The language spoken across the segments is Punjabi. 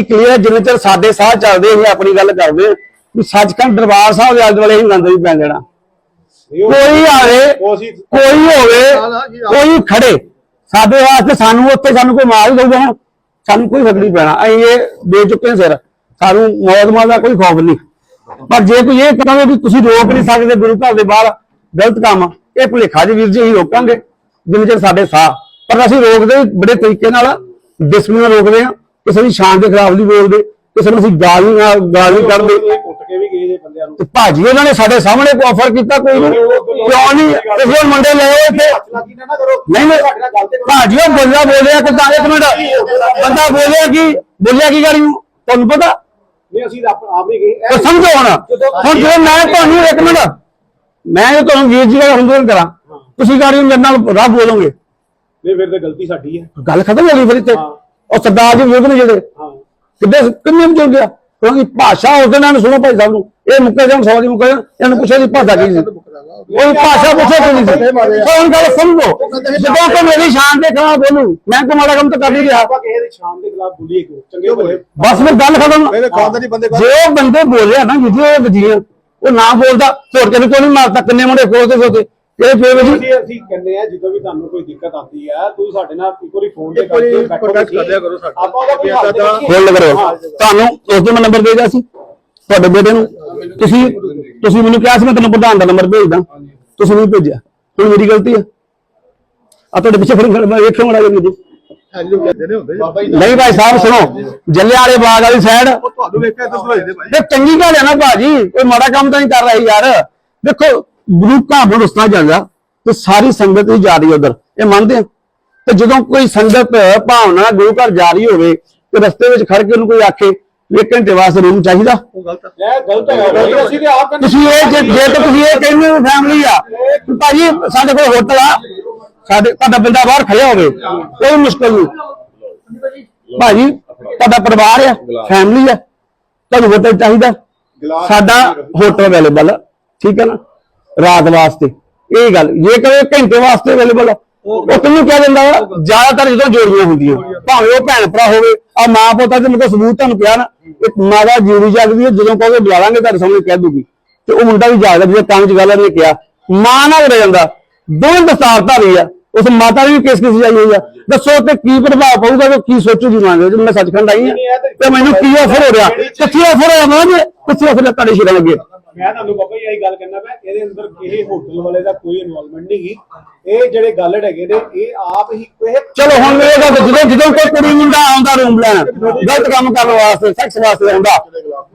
ਬੜੀ ਕਲੀਅਰ ਜਿੰਨੇ ਚਿਰ ਸਾਡੇ ਸਾਹ ਚੱਲਦੇ ਅਸੀਂ ਆਪਣੀ ਗੱਲ ਕਰਦੇ ਹਾਂ ਵੀ ਸੱਚਖੰਡ ਦਰਬਾਰ ਸਾਹਿਬ ਦੇ ਆਲੇ ਦੁਆਲੇ ਹੀ ਗੰਦ ਨਹੀਂ ਪੈਣ ਦੇਣਾ। ਕੋਈ ਆਵੇ ਕੋਈ ਹੋਵੇ ਕੋਈ ਖੜੇ। ਸਾਡੇ ਵਾਸਤੇ ਸਾਨੂੰ ਉੱਥੇ ਸਾਨੂੰ ਕੋਈ ਮਾਰ ਦਊਗਾ ਸਾਨੂੰ ਕੋਈ ਫ਼ਰਕ ਨਹੀਂ ਪੈਣਾ। ਅਸੀਂ ਇਹ ਦੇ ਚੁੱਕੇ ਸਿਰ। ਸਾਨੂੰ ਮੌਤ ਮਾਰ ਦਾ ਕੋਈ ਖੌਫ ਨਹੀਂ। ਪਰ ਜੇ ਕੋਈ ਇਹ ਕਹੇ ਵੀ ਤੁਸੀਂ ਰੋਕ ਨਹੀਂ ਸਕਦੇ ਗੁਰੂ ਘਰ ਦੇ ਬਾਹਰ ਗਲਤ ਕੰਮ ਇਹ ਭੁਲੇਖਾ ਜੀ ਵੀਰ ਜੀ ਅਸੀਂ ਰੋਕਾਂਗੇ ਜਿੰਨੇ ਚਿਰ ਸਾਡੇ ਸਾਹ। ਪਰ ਅਸੀਂ ਰੋਕਦੇ ਬੜੇ ਤਰੀਕੇ ਨਾਲ ਡਿਸਪਲਿਨ ਰੋਕਦੇ ਹਾਂ। ਕਿਸੇ ਦੀ ਸ਼ਾਨ ਦੇ ਖਿਲਾਫ ਨਹੀਂ ਬੋਲਦੇ ਕਿਸੇ ਨੂੰ ਅਸੀਂ ਗਾਲ ਨਹੀਂ ਗਾਲ ਨਹੀਂ ਕੱਢਦੇ। ਕੁੱਟ ਕੇ ਵੀ ਗਏ ਬੰਦਿਆਂ ਨੂੰ। ਤੇ ਭਾਜੀ ਉਹਨਾਂ ਨੇ ਸਾਡੇ ਸਾਹਮਣੇ ਕੋਈ ਆਫਰ ਕੀਤਾ ਕੋਈ ਨਹੀਂ। ਕਿਉਂ ਨਹੀਂ? ਤੁਸੀਂ ਹੁਣ ਮੁੰਡੇ ਲੈ ਆਏ ਇੱਥੇ। ਕਰੋ? ਨਹੀਂ ਤੇ ਕਰੋ। ਭਾਜੀ ਉਹ ਬੰਦਾ ਬੋਲਿਆ ਕਿ ਤਾਂ ਇੱਕ ਮਿੰਟ। ਬੰਦਾ ਬੋਲਿਆ ਕੀ ਬੋਲਿਆ ਕੀ ਗਾੜੀ ਨੂੰ? ਤੁਹਾਨੂੰ ਪਤਾ? ਨਹੀਂ ਅਸੀਂ ਆਪ ਨਹੀਂ ਗਏ। ਸਮਝੋ ਹੁਣ। ਹੁਣ ਜੇ ਮੈਂ ਤੁਹਾਨੂੰ ਇੱਕ ਮਿੰਟ। ਮੈਂ ਜੇ ਤੁਹਾਨੂੰ ਵੀਰ ਜੀ ਦਾ ਹੰਦੂਰ ਕਰਾਂ ਤੁਸੀਂ ਗਾੜੀ ਮੇਰੇ ਨਾਲ ਰਾਹ ਬੋਲੋਗੇ। ਨਹੀਂ ਫਿਰ ਤੇ ਗਲਤੀ ਸਾਡੀ ਹੈ। ਗੱਲ ਖਤਮ ਹੋ ਗਈ ਫਿਰ ਇੱਥੇ। ਹਾਂ। ਉਹ ਸਰਦਾਰ ਜੀ ਵਿਰੋਧ ਨੇ ਜਿਹੜੇ ਹਾਂ। ਕਿੱਡੇ ਕਿੰਨੇ ਮੁੱਕ ਗਿਆ? ਕਿਉਂਕਿ ਭਾਸ਼ਾ ਉਹਦੇ ਨਾਲ ਸੁਣੋ ਭਾਈ ਸਾਹਿਬ ਨੂੰ ਇਹ ਮੁੱਕੇ ਜਾਣ ਸਵਾਲ ਦੀ ਮੁੱਕੇ ਜਾਣ ਇਹਨੂੰ ਪੁੱਛੋ ਦੀ ਭਾਸ਼ਾ ਕੀ ਸੀ? ਉਹ ਭਾਸ਼ਾ ਪੁੱਛੋ ਕਿ ਨਹੀਂ ਹੁਣ ਗੱਲ ਸਮਝੋ। ਜਦੋਂ ਕਿ ਮੇਰੀ ਸ਼ਾਨ ਦੇ ਖਿਲਾਫ ਬੋਲੂ ਮੈਂ ਕੋਈ ਮਾੜਾ ਕੰਮ ਤਾਂ ਕਰ ਨਹੀਂ ਰਿਹਾ। ਆਪਾਂ ਕਿਸੇ ਦੇ ਸ਼ਾਮ ਦੇ ਖਿਲਾਫ ਬੋਲੀਏ ਕਿਉਂ? ਚੰਗੇ ਭਲੇ ਬਸ ਫਿਰ ਗੱਲ ਖਤਮ। ਮੇਰੇ ਖਾਨਦਾਨੀ ਬੰਦੇ ਕੋਲ ਜੇ ਬੰਦੇ ਬੋਲਿਆ ਨਾ ਜਿਹਦੇ ਵਜੀਆਂ ਉਹ ਨਾ ਬੋਲਦਾ ਹੋਰ ਕਿਸੇ ਕੋਈ ਨਹੀਂ ਮਾਰਦਾ? ਕਿੰਨੇ ਮੁੰਡੇ ਖੋਲਦੇ ਖੋਲਦੇ ਇਹ ਫੇਰ ਅਸੀਂ ਅਸੀਂ ਕਹਿੰਦੇ ਆ ਜਦੋਂ ਵੀ ਤੁਹਾਨੂੰ ਕੋਈ ਦਿੱਕਤ ਆਉਂਦੀ ਆ ਤੁਸੀਂ ਸਾਡੇ ਨਾਲ ਇੱਕ ਵਾਰੀ ਫੋਨ ਤੇ ਕਰਕੇ ਤੁਸੀਂ। ਕਰ ਲਿਆ ਕਰੋ ਸਾਡੇ। ਆਪਾਂ ਉਹਦਾ ਕੋਈ ਹੱਲ ਕਰੋ। ਹਾਂ, ਤੁਹਾਨੂੰ ਉਸ ਤੋਂ ਮੈਂ ਨੰਬਰ ਦੇ ਦਿਆ ਸੀ? ਤੁਹਾਡੇ ਬੇਟੇ ਨੂੰ? ਤੁਸੀਂ ਤੁਸੀਂ ਮੈਨੂੰ ਕਿਹਾ ਸੀ ਮੈਂ ਤੈਨੂੰ ਪ੍ਰਧਾਨ ਦਾ ਨੰਬਰ ਭੇਜਦਾ। ਤੁਸੀਂ ਨਹੀਂ ਭੇਜਿਆ। ਹੁਣ ਮੇਰੀ ਗਲਤੀ ਹੈ ਆ ਤੁਹਾਡੇ ਪਿੱਛੇ ਫਿਰ ਮੈਂ ਵੇਖਿਓ ਮੜਾ ਜੀ ਨਹੀਂ ਭਾਈ ਸਾਹਿਬ ਸੁਣੋ। ਜੱਲੇ ਵਾਲੇ ਬਾਗ ਵਾਲੀ ਸਾਈਡ ਤੁਹਾਨੂੰ ਵੇਖ ਕੇ ਤਾਂ ਸੁਣਾਈ ਦੇ ਭਾਈ। ਤੇ ਚੰਗੀ ਗੱਲ ਹੈ ਨਾ ਭਾਜੀ। ਕੋਈ ਮਾੜਾ ਕੰਮ ਤਾਂ ਨਹੀਂ ਕਰ ਰਹੀ ਯਾਰ। ਦੇਖੋ ਗੁਰੂ ਘਰ ਨੂੰ ਰਸਤਾ ਜਾਂਦਾ ਤੇ ਸਾਰੀ ਸੰਗਤ ਹੀ ਜਾ ਰਹੀ ਉਧਰ। ਇਹ ਮੰਨਦੇ ਆ? ਤੇ ਜਦੋਂ ਕੋਈ ਸੰਗਤ ਭਾਵਨਾ ਨਾਲ ਗੁਰੂ ਘਰ ਜਾ ਰਹੀ ਹੋਵੇ ਤੇ ਰਸਤੇ ਵਿੱਚ ਖੜ ਕੇ ਉਹਨੂੰ ਕੋਈ ਆਖੇ ਇੱਕ ਘੰਟੇ ਵਾਸਤੇ ਰੂਮ ਚਾਹੀਦਾ। ਉਹ ਗਲਤ ਹੈ ਇਹ ਗਲਤ ਹੈ। ਭਾਈ, ਅਸੀਂ ਤੇ ਆਪ ਕਹਿੰਦੇ ਤੁਸੀਂ ਇਹ ਜੇ ਤੁਸੀਂ ਇਹ ਕਹਿੰਦੇ ਹੋ ਫੈਮਿਲੀ ਆ ਭਾਜੀ ਸਾਡੇ ਕੋਲ ਹੋਟਲ ਆ ਸਾਡੇ ਤੁਹਾਡਾ ਬੰਦਾ ਬਾਹਰ ਖੜਿਆ ਹੋਵੇ ਕੋਈ ਮੁਸ਼ਕਲ ਨਹੀਂ। ਭਾਜੀ ਤੁਹਾਡਾ ਪਰਿਵਾਰ ਆ ਫੈਮਿਲੀ ਆ ਤੁਹਾਨੂੰ ਹੋਟਲ ਚਾਹੀਦਾ। ਸਾਡਾ ਹੋਟਲ ਅਵੇਲੇਬਲ ਠੀਕ ਹੈ ਨਾ? ਰਾਤ ਵਾਸਤੇ। ਇਹ ਗੱਲ ਜੇ ਕਹੇ ਘੰਟੇ ਵਾਸਤੇ ਅਵੇਲੇਬਲ ਆ ਉਹ ਕਿਹਨੂੰ ਕਿਹਾ ਜਾਂਦਾ ਵਾ ਜ਼ਿਆਦਾਤਰ ਜਦੋਂ ਜੋੜੀਆਂ ਹੁੰਦੀਆਂ ਭਾਵੇਂ ਉਹ ਭੈਣ ਭਰਾ ਹੋਵੇ ਆ ਮਾਂ ਪੁੱਤ ਤੇ ਮੇਰੇ ਕੋਲ ਸਬੂਤ ਤੁਹਾਨੂੰ ਪਿਆ ਨਾ ਇੱਕ ਮਾਦਾ ਜੀਵੀ ਜਗਦੀ ਹੈ ਜਦੋਂ ਕਹੋਗੇ ਬੁਲਾ ਲਾਂਗੇ ਤੁਹਾਡੇ ਸਾਹਮਣੇ ਕਹਿ ਦੂਗੀ। ਤੇ ਉਹ ਮੁੰਡਾ ਵੀ ਜਾਗਦਾ ਜਿਹਦੇ ਕੰਨ ਚ ਗੱਲ ਨੇ ਕਿਹਾ ਮਾਂ ਨਾਲ ਰਹਿ ਜਾਂਦਾ ਦੋਵੇਂ ਦਸਤਾਰ ਧਾਰੀ ਆ। ਉਸ ਮਾਤਾ ਦੀ ਵੀ ਕਿਸ ਕਿਸ ਜਾਈ ਹੋਈ ਆ। ਦੱਸੋ ਤੇ ਕੀ ਪ੍ਰਭਾਵ ਪਊਗਾ ਤੇ ਕੀ ਸੋਚੂਗੀ ਮਾਂ ਦੇ ਮੈਂ ਸੱਚਖੰਡ ਆਈ ਆ ਤੇ ਮੈਨੂੰ ਕੀ ਆਫਰ ਹੋ ਰਿਹਾ? ਕਿੱਥੇ ਆਫਰ ਹੋਇਆ ਮਾਂ ਜੀ ਕਿੱਥੇ ਆਫਰ ਤੁਹਾਡੇ ਸ਼ਿਰਾਂ ਲੱਗੇ ਮੈਂ ਤੁਹਾਨੂੰ ਬਾਬਾ ਜੀ ਇਹੀ ਗੱਲ ਕਰਨਾ ਮੈਂ ਇਹਦੇ ਅੰਦਰ ਕਿਸੇ ਹੋਟਲ ਵਾਲੇ ਦਾ ਕੋਈ ਇਨਵੋਲਵਮੈਂਟ ਨਹੀਂ ਗੀ। ਇਹ ਜਿਹੜੇ ਗੱਲ ਹੈਗੇ ਨੇ ਇਹ ਆਪ ਹੀ ਚਲੋ ਹੁਣ ਇਹ ਗੱਲ ਜਦੋਂ ਜਦੋਂ ਕੋਈ ਕੁੜੀ ਮੁੰਡਾ ਆਉਂਦਾ ਰੂਮ ਲੈਣ ਗਲਤ ਕੰਮ ਕਰਨ ਵਾਸਤੇ ਸੈਕਸ ਵਾਸਤੇ ਆਉਂਦਾ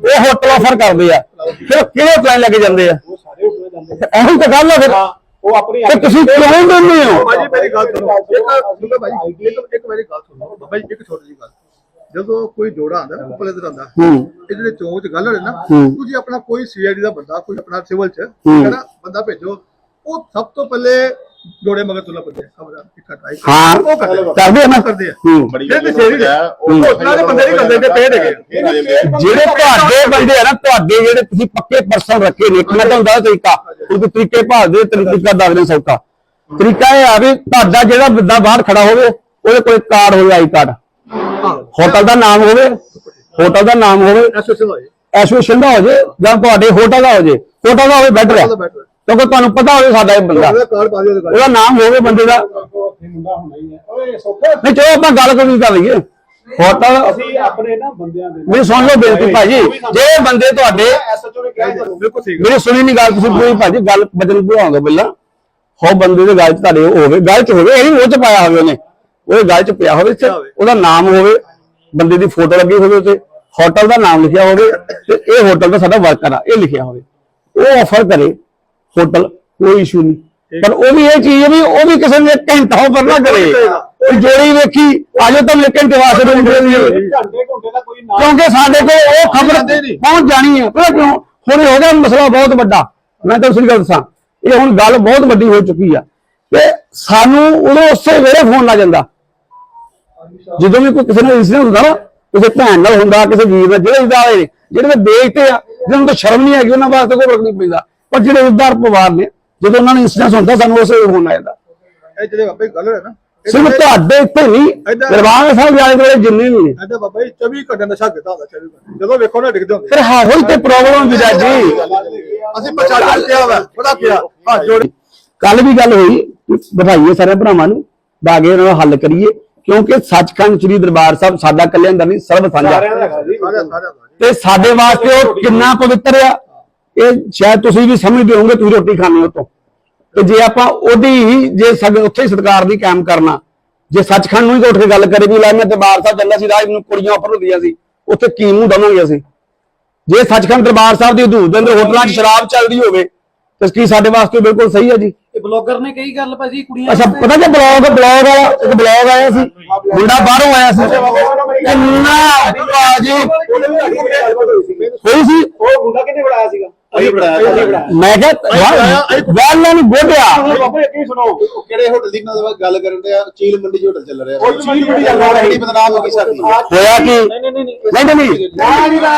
ਇਹ ਹੋਟਲ ਆਫਰ ਕਰਦੇ ਆ। ਫਿਰ ਕਿਹੜੇ ਪਲਾਨ ਲੈ ਕੇ ਜਾਂਦੇ ਆ? ਉਹ ਸਾਰੇ ਹੋਟਲ ਜਾਂਦੇ ਇਹੋ ਤਾਂ ਗੱਲ ਆ ਫਿਰ। ਹਾਂ। ਉਹ ਆਪਣੀ ਤੇ ਤੁਸੀਂ ਕਿਉਂ ਦਿੰਦੇ ਹੋ? ਬਾਬਾ ਜੀ ਮੇਰੀ ਗੱਲ ਸੁਣੋ। ਇੱਕ ਸੁਣੋ ਇੱਕ ਇੱਕ ਮੇਰੀ ਗੱਲ ਸੁਣੋ। ਬਾਬਾ ਜੀ ਇੱਕ ਛੋਟੀ ਜਿਹੀ ਗੱਲ। ਜਦੋਂ ਕੋਈ ਜੋੜਾ ਆਂਦਾ ਨਾ ਉੱਪਰ ਇਧਰ ਆਂਦਾ ਇਹ ਜਿਹੜੇ ਚੌਂਕ ਚ ਗੱਲ ਹੋਵੇ ਨਾ। ਤੁਸੀਂ ਆਪਣਾ ਕੋਈ ਸੀਆਈਡੀ ਦਾ ਬੰਦਾ ਕੋਈ ਆਪਣਾ ਸਿਵਲ ਚ ਹੂੰ। ਜਿਹੜਾ ਬੰਦਾ ਭੇਜੋ ਉਹ ਸਭ ਤੋਂ ਪਹਿਲੇ ਜੋੜੇ ਮਗਰ ਤੁਲਾ ਪੈਂਦੇ ਖਬਰਾਂ ਇਕੱਠਾ ਟਰਾਈ ਹਾਂ। ਉਹ ਕਰਦੇ ਆ। ਕਰਦੇ ਆ ਨਾ। ਕਰਦੇ ਆ। ਹੂੰ। ਫਿਰ ਤੇ ਸੇਰੀ ਦੇ ਉਹ ਹੋਟਲਾਂ ਦੇ ਬੰਦੇ ਨਹੀਂ ਕਰਦੇ ਤੇ ਪੇੜ ਹੈਗੇ ਜਿਹੜੇ ਤੁਹਾਡੇ ਬੰਦੇ ਆ ਨਾ ਤੁਹਾਡੇ ਜਿਹੜੇ ਤੁਸੀਂ ਪੱਕੇ ਪਰਸਨ ਰੱਖੇ ਨੇ ਇੱਕ ਮੈਂ ਤੁਹਾਨੂੰ ਦੱਸ ਤਰੀਕਾ। ਉਹ ਤਰੀਕੇ ਭਾਲਦੇ ਤਰੀਕਾ ਦੱਸਦੇ ਸੌਕਾ। ਤਰੀਕਾ ਇਹ ਆ ਵੀ ਤੁਹਾਡਾ ਜਿਹੜਾ ਬੰਦਾ ਬਾਹਰ ਖੜਾ ਹੋਵੇ ਉਹਦੇ ਕੋਲ ਕਾਰਡ ਹੋਵੇ ਆਈ ਕਾਰਡ ਹੋਟਲ ਦਾ ਨਾਮ ਹੋਵੇ ਹੋਟਲ ਦਾ ਨਾਮ ਹੋਵੇ ਐਸੋਸੀਏਸ਼ਨ ਹੋਏ। ਐਸੋਸੀਏਸ਼ਨ ਦਾ ਹੋ ਜੇ ਜਾਂ ਤੁਹਾਡੇ ਹੋਟਲ ਦਾ ਹੋ ਜੇ। ਹੋਟਲ ਦਾ ਹੋਵੇ ਬੈਟਰ ਹੈ ਬੈਟਰ ਕਿਉਂਕਿ ਤੁਹਾਨੂੰ ਪਤਾ ਹੋਵੇ ਸਾਡਾ ਇਹ ਬੰਦਾ। ਉਹਦਾ ਕਾਰਡ ਪਾ ਦਿਓ ਉਹਦਾ ਨਾਮ ਹੋਵੇ ਬੰਦੇ ਦਾ। ਉੱਥੇ ਮੁੰਡਾ ਹੋਣਾ ਹੀ ਹੈ ਓਏ ਸੋਖਾ ਨਹੀਂ ਚਲੋ ਆਪਾਂ ਗੱਲ ਕੋਈ ਕਰ ਲਈਏ ਹੋਟਲ ਅਸੀਂ ਆਪਣੇ ਨਾ ਬੰਦਿਆਂ ਦੇ ਮੇਰੀ ਸੁਣ ਲਓ ਬੇਨਤੀ ਭਾਜੀ। ਜੇ ਬੰਦੇ ਤੁਹਾਡੇ ਐਸਐਚਓ ਨੇ ਕਿਹਾ ਤੁਹਾਨੂੰ ਬਿਲਕੁਲ ਠੀਕ ਮੇਰੀ ਸੁਣੀ ਨਹੀਂ ਗੱਲ ਤੁਸੀਂ ਪੂਰੀ ਭਾਜੀ ਗੱਲ ਬਚਨ ਭੁਲਾਉਂਦੇ ਪਹਿਲਾਂ। ਹੋ ਬੰਦੇ ਦੇ ਗੱਲ ਚ ਤੁਹਾਡੇ ਹੋਵੇ ਗੱਲ ਚ ਹੋਵੇ ਇਹ ਨਹੀਂ ਉਹ ਚ ਪਾਇਆ ਹੋਵੇ ਉਹਨੇ। ਉਹ ਗੱਲ ਚ ਪਿਆ ਹੋਵੇ ਤੇ ਉਹਦਾ ਨਾਮ ਹੋਵੇ ਬੰਦੇ ਦੀ ਫੋਟੋ ਲੱਗੀ ਹੋਵੇ ਉੱਤੇ ਹੋਟਲ ਦਾ ਨਾਮ ਲਿਖਿਆ ਹੋਵੇ ਤੇ ਇਹ ਹੋਟਲ ਦਾ ਸਾਡਾ ਵਰਕਰ ਆ ਇਹ ਲਿਖਿਆ ਹੋਵੇ। ਉਹ ਆਫਰ ਕਰੇ। ਹੋਟਲ ਕੋਈ ਇਸ਼ੂ ਨਹੀਂ। ਪਰ ਉਹ ਵੀ ਇਹ ਚੀਜ਼ ਹੈ ਵੀ ਉਹ ਵੀ ਕਿਸੇ ਨੇ ਘੰਟਾ ਉੱਪਰ ਨਾ ਕਰੇ। ਜੋੜੀ ਵੇਖੀ ਆਜੋ ਤਾਂ ਵਾਸਤੇ ਰੂਮ ਦੇ ਦਿਓ। ਘੰਟੇ ਘੰਟੇ ਦਾ ਕੋਈ ਨਾਮ ਕਿਉਂਕਿ ਸਾਡੇ ਕੋਲ ਉਹ ਖਬਰ ਪਹੁੰਚ ਜਾਣੀ ਹੈ। ਪਤਾ ਕਿਉਂ? ਹੁਣ ਹੋ ਗਿਆ ਮਸਲਾ ਬਹੁਤ ਵੱਡਾ। ਮੈਂ ਤੁਹਾਨੂੰ ਸਹੀ ਗੱਲ ਦੱਸਾਂ। ਇਹ ਹੁਣ ਗੱਲ ਬਹੁਤ ਵੱਡੀ ਹੋ ਚੁੱਕੀ ਆ। ਤੇ ਸਾਨੂੰ ਉਦੋਂ ਉਸੇ ਵੇਲੇ ਫੋਨ ਲਾ ਜਾਂਦਾ। ਜਦੋਂ ਵੀ ਕੋਈ ਕਿਸੇ ਨਾਲ ਇਨਸੀਡੈਂਟ ਹੁੰਦਾ ਨਾ ਕਿਸੇ ਭੈਣ ਨਾਲ ਹੁੰਦਾ ਕਿਸੇ ਵੀਰ ਨਾਲ ਜਿਹੜੇ ਨੇ ਜਿਹੜੇ ਤਾਂ ਬੇਇੱਜ਼ਤੇ ਆ ਜਿਹਨਾਂ ਨੂੰ ਤਾਂ ਸ਼ਰਮ ਨਹੀਂ ਹੈਗੀ ਉਹਨਾਂ ਵਾਸਤੇ ਕੋਈ ਫ਼ਰਕ ਨਹੀਂ ਪੈਂਦਾ। ਪਰ ਜਿਹੜੇ ਉਦਾਰ ਪਰਿਵਾਰ ਨੇ ਜਦੋਂ ਉਹਨਾਂ ਨੂੰ ਇਨਸੀਡੈਂਟ ਹੁੰਦਾ ਸਾਨੂੰ ਉਸੇ ਵੇਲੇ ਫੋਨ ਆ ਜਾਂਦਾ ਹੈ ਇਹ ਜਿਹੜੇ ਬਾਬੇ ਗੱਲ ਹੈ ਨਾ ਸਿਰਫ ਤੁਹਾਡੇ ਇੱਥੇ ਨਹੀਂ ਦਰਬਾਰ ਸਾਹਿਬ ਆਲੇ ਦੁਆਲੇ ਜਿੰਨੇ ਵੀ ਨੇ। ਬਾਬਾ ਜੀ 24 ਘੰਟੇ ਨਸ਼ਾ ਕੀਤਾ ਹੁੰਦਾ 24 ਘੰਟੇ। ਜਦੋਂ ਵੇਖੋ ਨਾ ਡਿੱਗਦੇ ਹੁੰਦੇ। ਫਿਰ ਹਾਂ ਹੋਈ ਤੇ ਪ੍ਰੋਬਲਮ ਹੁੰਦੀ ਦਾ ਜੀ ਅਸੀਂ ਪ੍ਰਸ਼ਾਸਨ ਕਿਹਾ ਵਾ ਬੜਾ ਪਿਆ ਹਾਂ ਜੋੜ ਕੱਲ ਵੀ ਗੱਲ ਹੋਈ ਵਧਾਈਏ ਸਾਰੇ ਭਰਾਵਾਂ ਨੂੰ ਬਾਗੇ ਉਹਨਾਂ ਦਾ ਹੱਲ ਕਰੀਏ ਕਿਉਂਕਿ ਸੱਚਖੰਡ ਸ੍ਰੀ ਦਰਬਾਰ ਸਾਹਿਬ ਸਾਡਾ ਕੱਲਿਆਂ ਦਾ ਨਹੀਂ ਸਰਬ ਸਾਂਝਾ। ਤੇ ਸਾਡੇ ਵਾਸਤੇ ਉਹ ਕਿੰਨਾ ਪਵਿੱਤਰ ਆ। ਇਹ ਸ਼ਾਇਦ ਤੁਸੀਂ ਵੀ ਸਮਝਦੇ ਹੋਵੋਗੇ ਤੁਸੀਂ ਰੋਟੀ ਖਾਣੇ ਹੋ ਤੋਂ ਤੇ ਜੇ ਆਪਾਂ ਉਹਦੀ ਜੇ ਸਗ ਉੱਥੇ ਹੀ ਸਤਿਕਾਰ ਦੀ ਕਾਇਮ ਕਰਨਾ ਜੇ ਸੱਚਖੰਡ ਨੂੰ ਹੀ ਉੱਠ ਕੇ ਗੱਲ ਕਰੇ ਵੀ ਲੈ ਮੈਂ ਦਰਬਾਰ ਸਾਹਿਬ ਚੱਲਿਆ ਸੀ ਰਾਜ ਨੂੰ ਕੁੜੀਆਂ ਉੱਪਰ ਹੁੰਦੀਆਂ ਸੀ ਉੱਥੇ ਕੀ ਮੂੰਹ ਦਵਾਂਗੇ ਅਸੀਂ? ਜੇ ਸੱਚਖੰਡ ਦਰਬਾਰ ਸਾਹਿਬ ਦੀ ਹਦੂਦ ਦੇ ਅੰਦਰ ਹੋਟਲਾਂ 'ਚ ਸ਼ਰਾਬ ਚੱਲਦੀ ਹੋਵੇ ਤੇ ਕੀ ਸਾਡੇ ਵਾਸਤੇ ਬਿਲਕੁਲ ਸਹੀ ਹੈ ਜੀ? ਇਹ ਬਲੌਗਰ ਨੇ ਕਹੀ ਗੱਲ ਭਾਜੀ ਕੁੜੀਆਂ ਅੱਛਾ ਪਤਾ ਕਿ ਬਲੌਗ ਬਲੌਗ ਵਾਲਾ ਇੱਕ ਬਲੌਗ ਆਇਆ ਸੀ ਮੁੰਡਾ ਬਾਹਰੋਂ ਆਇਆ ਸੀ। ਕਿੰਨਾ ਬਾਜੀ ਹੋਈ ਸੀ? ਉਹ ਮੁੰਡਾ ਕਿਹਨੇ ਬਣਾਇਆ ਸੀਗਾ? ਮੈਂ ਕਿਹਾ ਵੈਲਾਂ ਨੂੰ ਗੋਡਿਆ ਬਾਬਾ ਇਹ ਕੀ ਸੁਣਾਓ ਕਿਹੜੇ ਹੋਟਲ ਦੀ ਨਾਲ ਗੱਲ ਕਰਨ ਦੇ ਚੀਲ ਮੰਡੀ ਚ ਹੋਟਲ ਚੱਲ ਰਿਹਾ ਉਹ ਬੜੀ ਗੱਲ ਆ ਬੜੀ ਬਦਨਾਮ ਹੋ ਗਈ ਸਾਡੀ ਹੋਇਆ ਕਿ ਨਹੀਂ ਨਹੀਂ ਨਹੀਂ ਨਹੀਂ ਨਹੀਂ ਤਾਂ